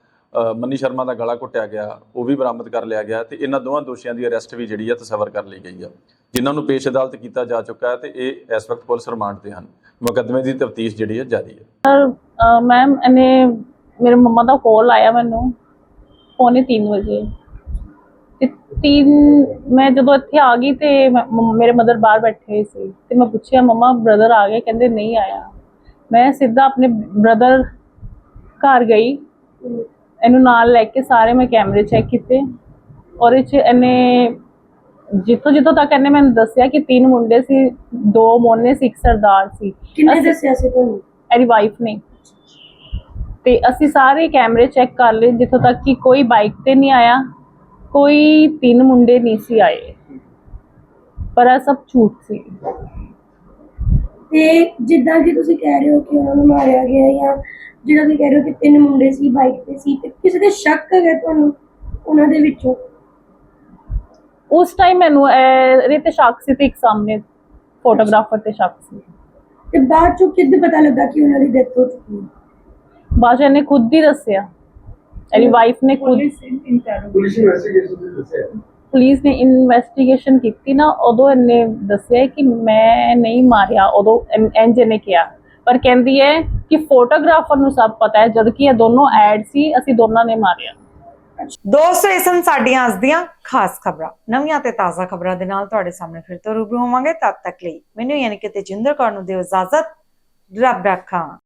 ਮੰਨੀ ਸ਼ਰਮਾ ਦਾ ਗਲਾ ਘੁੱਟਿਆ ਗਿਆ, ਉਹ ਵੀ ਬਰਾਮਦ ਕਰ ਲਿਆ ਗਿਆ ਤੇ ਇਹਨਾਂ ਦੋਵਾਂ ਦੋਸ਼ੀਆਂ ਦੀ ਅਰੈਸਟ ਵੀ ਜਿਹੜੀ ਹੈ ਤਸਵਰ ਕਰ ਲਈ ਗਈ ਹੈ ਜਿਨ੍ਹਾਂ ਨੂੰ ਪੇਸ਼ ਅਦਾਲਤ ਕੀਤਾ ਜਾ ਚੁੱਕਾ ਹੈ ਤੇ ਇਹ ਇਸ ਵਕਤ ਪੁਲਿਸ ਰਿਮਾਂਡ ਤੇ ਹਨ। ਮੁਕੱਦਮੇ ਦੀ ਤਫਤੀਸ਼ ਜਿਹੜੀ ਹੈ ਜਾਰੀ ਹੈ ਮੈਮ, ਇਹਨੇ ਮੇਰੇ ਮੰਮਾ ਦਾ ਕਾਲ ਆਇਆ ਮੈਨੂੰ ਪੌਣੇ 3 ਵਜੇ। ਤੇ ਤਿੰਨ, ਮੈਂ ਜਦੋਂ ਇੱਥੇ ਆ ਗਈ ਤੇ ਮੇਰੇ ਮਦਰ ਬਾਹਰ ਬੈਠੇ ਸੀ ਤੇ ਮੈਂ ਪੁੱਛਿਆ, ਮੰਮਾ ਬ੍ਰਦਰ ਆ ਗਏ? ਕਹਿੰਦੇ, ਨਹੀਂ ਆਇਆ। ਮੈਂ ਸਿੱਧਾ ਆਪਣੇ ਬ੍ਰਦਰ ਘਰ ਗਈ। ਇਹਨੂੰ ਨਾਲ ਲੈ ਕੇ ਸਾਰੇ ਮੈਂ ਕੈਮਰੇ ਚੈੱਕ ਕੀਤੇ ਔਰ ਇਹ ਚ ਇਹਨੇ ਜਿੱਥੋਂ ਜਿੱਥੋਂ ਤੱਕ ਇਹਨੇ ਮੈਨੂੰ ਦੱਸਿਆ ਕਿ ਤਿੰਨ ਮੁੰਡੇ ਸੀ ਦੋ ਮੋਨੇ ਸੀ ਇੱਕ ਸਰਦਾਰ ਸੀ। ਕਿੰਨੇ ਅਸੀਂ- ਦੱਸਿਆ ਸੀ ਤੁਹਾਨੂੰ? ਇਹਦੀ ਵਾਈਫ ਨੇ। ਤੇ ਅਸੀਂ ਸਾਰੇ ਕੈਮਰੇ ਚੈੱਕ ਕਰ ਲਏ ਜਿੱਥੋਂ ਤੱਕ ਕਿ ਕੋਈ ਬਾਈਕ ਤੇ ਨਹੀਂ ਆਇਆ ਕੋਈ ਤਿੰਨ ਮੁੰਡੇ ਨਹੀਂ ਸੀ ਆਏ। ਪਰ ਇਹ ਸਭ ਝੂਠ ਸੀ। ਤੇ ਜਿੱਦਾਂ ਕਿ ਤੁਸੀਂ ਕਹਿ ਰਹੇ ਹੋ ਕਿ ਉਹਨਾਂ ਨੂੰ ਮਾਰਿਆ ਗਿਆ ਜਾਂ ਜਿਹੜਾ ਤੁਸੀਂ ਕਹਿ ਰਹੇ ਹੋ ਕਿ ਤਿੰਨ ਮੁੰਡੇ ਸੀ ਬਾਈਕ ਤੇ ਸੀ ਤੇ ਕਿਸੇ ਦੇ ਸ਼ੱਕ ਹੈਗਾ ਤੁਹਾਨੂੰ ਉਹਨਾਂ ਦੇ ਵਿੱਚੋਂ? ਉਸ ਟਾਈਮ ਮੈਨੂੰ ਇਹ- ਇਹਦੇ ਤੇ ਸ਼ੱਕ ਸੀ ਤੇ ਇੱਕ ਸਾਹਮਣੇ ਫੋਟੋਗ੍ਰਾਫਰ ਤੇ ਸ਼ੱਕ ਸੀ। ਤੇ ਬਾਅਦ ਚੋਂ ਕਿੱਦ ਪਤਾ ਲੱਗਾ ਕਿ ਉਹਨਾਂ ਦੀ ਡੈਥ ਹੋ ਚੁੱਕੀ ਹੈ? ਬਾਜਾ ਨੇ ਖੁਦ ਹੀ ਦੱਸਿਆ। ਇਹਦੀ ਵਾਈਫ ਨੇ ਖੁਦ ਪੁਲਿਸ ਇਨਵੈਸਟੀਗੇਸ਼ਨ ਦੱਸਿਆ। ਪੁਲਿਸ ਨੇ ਇਨਵੈਸਟੀਗੇਸ਼ਨ ਕੀਤੀ ਨਾ, ਉਦੋਂ ਇਹਨੇ ਦੱਸਿਆ ਕਿ ਮੈਂ ਨਹੀਂ ਮਾਰਿਆ, ਉਦੋਂ ਇੰਜ ਨੇ ਕਿਹਾ। ਪਰ ਕਹਿੰਦੀ ਹੈ ਕਿ ਫੋਟੋਗ੍ਰਾਫਰ ਨੂੰ ਸਭ ਪਤਾ ਹੈ, ਜਦ ਕਿ ਇਹ ਦੋਨੋਂ ਐਡ ਸੀ, ਅਸੀਂ ਦੋਨਾਂ ਨੇ ਮਾਰਿਆ। ਦੋਸਤੋ ਇਹ ਸਨ ਸਾਡੀਆਂ ਅੱਜ ਦੀਆਂ ਖਾਸ ਖਬਰਾਂ। ਨਵੀਆਂ ਤੇ ਤਾਜ਼ਾ ਖਬਰਾਂ ਦੇ ਨਾਲ ਤੁਹਾਡੇ ਸਾਹਮਣੇ ਫਿਰ ਤੋਂ ਰੂਬਰੂ ਹੋਵਾਂਗੇ। ਤਦ ਤੱਕ ਲਈ ਮੈਨੂੰ ਯਾਨੀ ਕਿ ਤੇਜਿੰਦਰ ਕੌਰ ਨੂੰ ਦਿਓ ਇਜਾਜ਼ਤ। ਰੱਬ ਰੱਖਾ।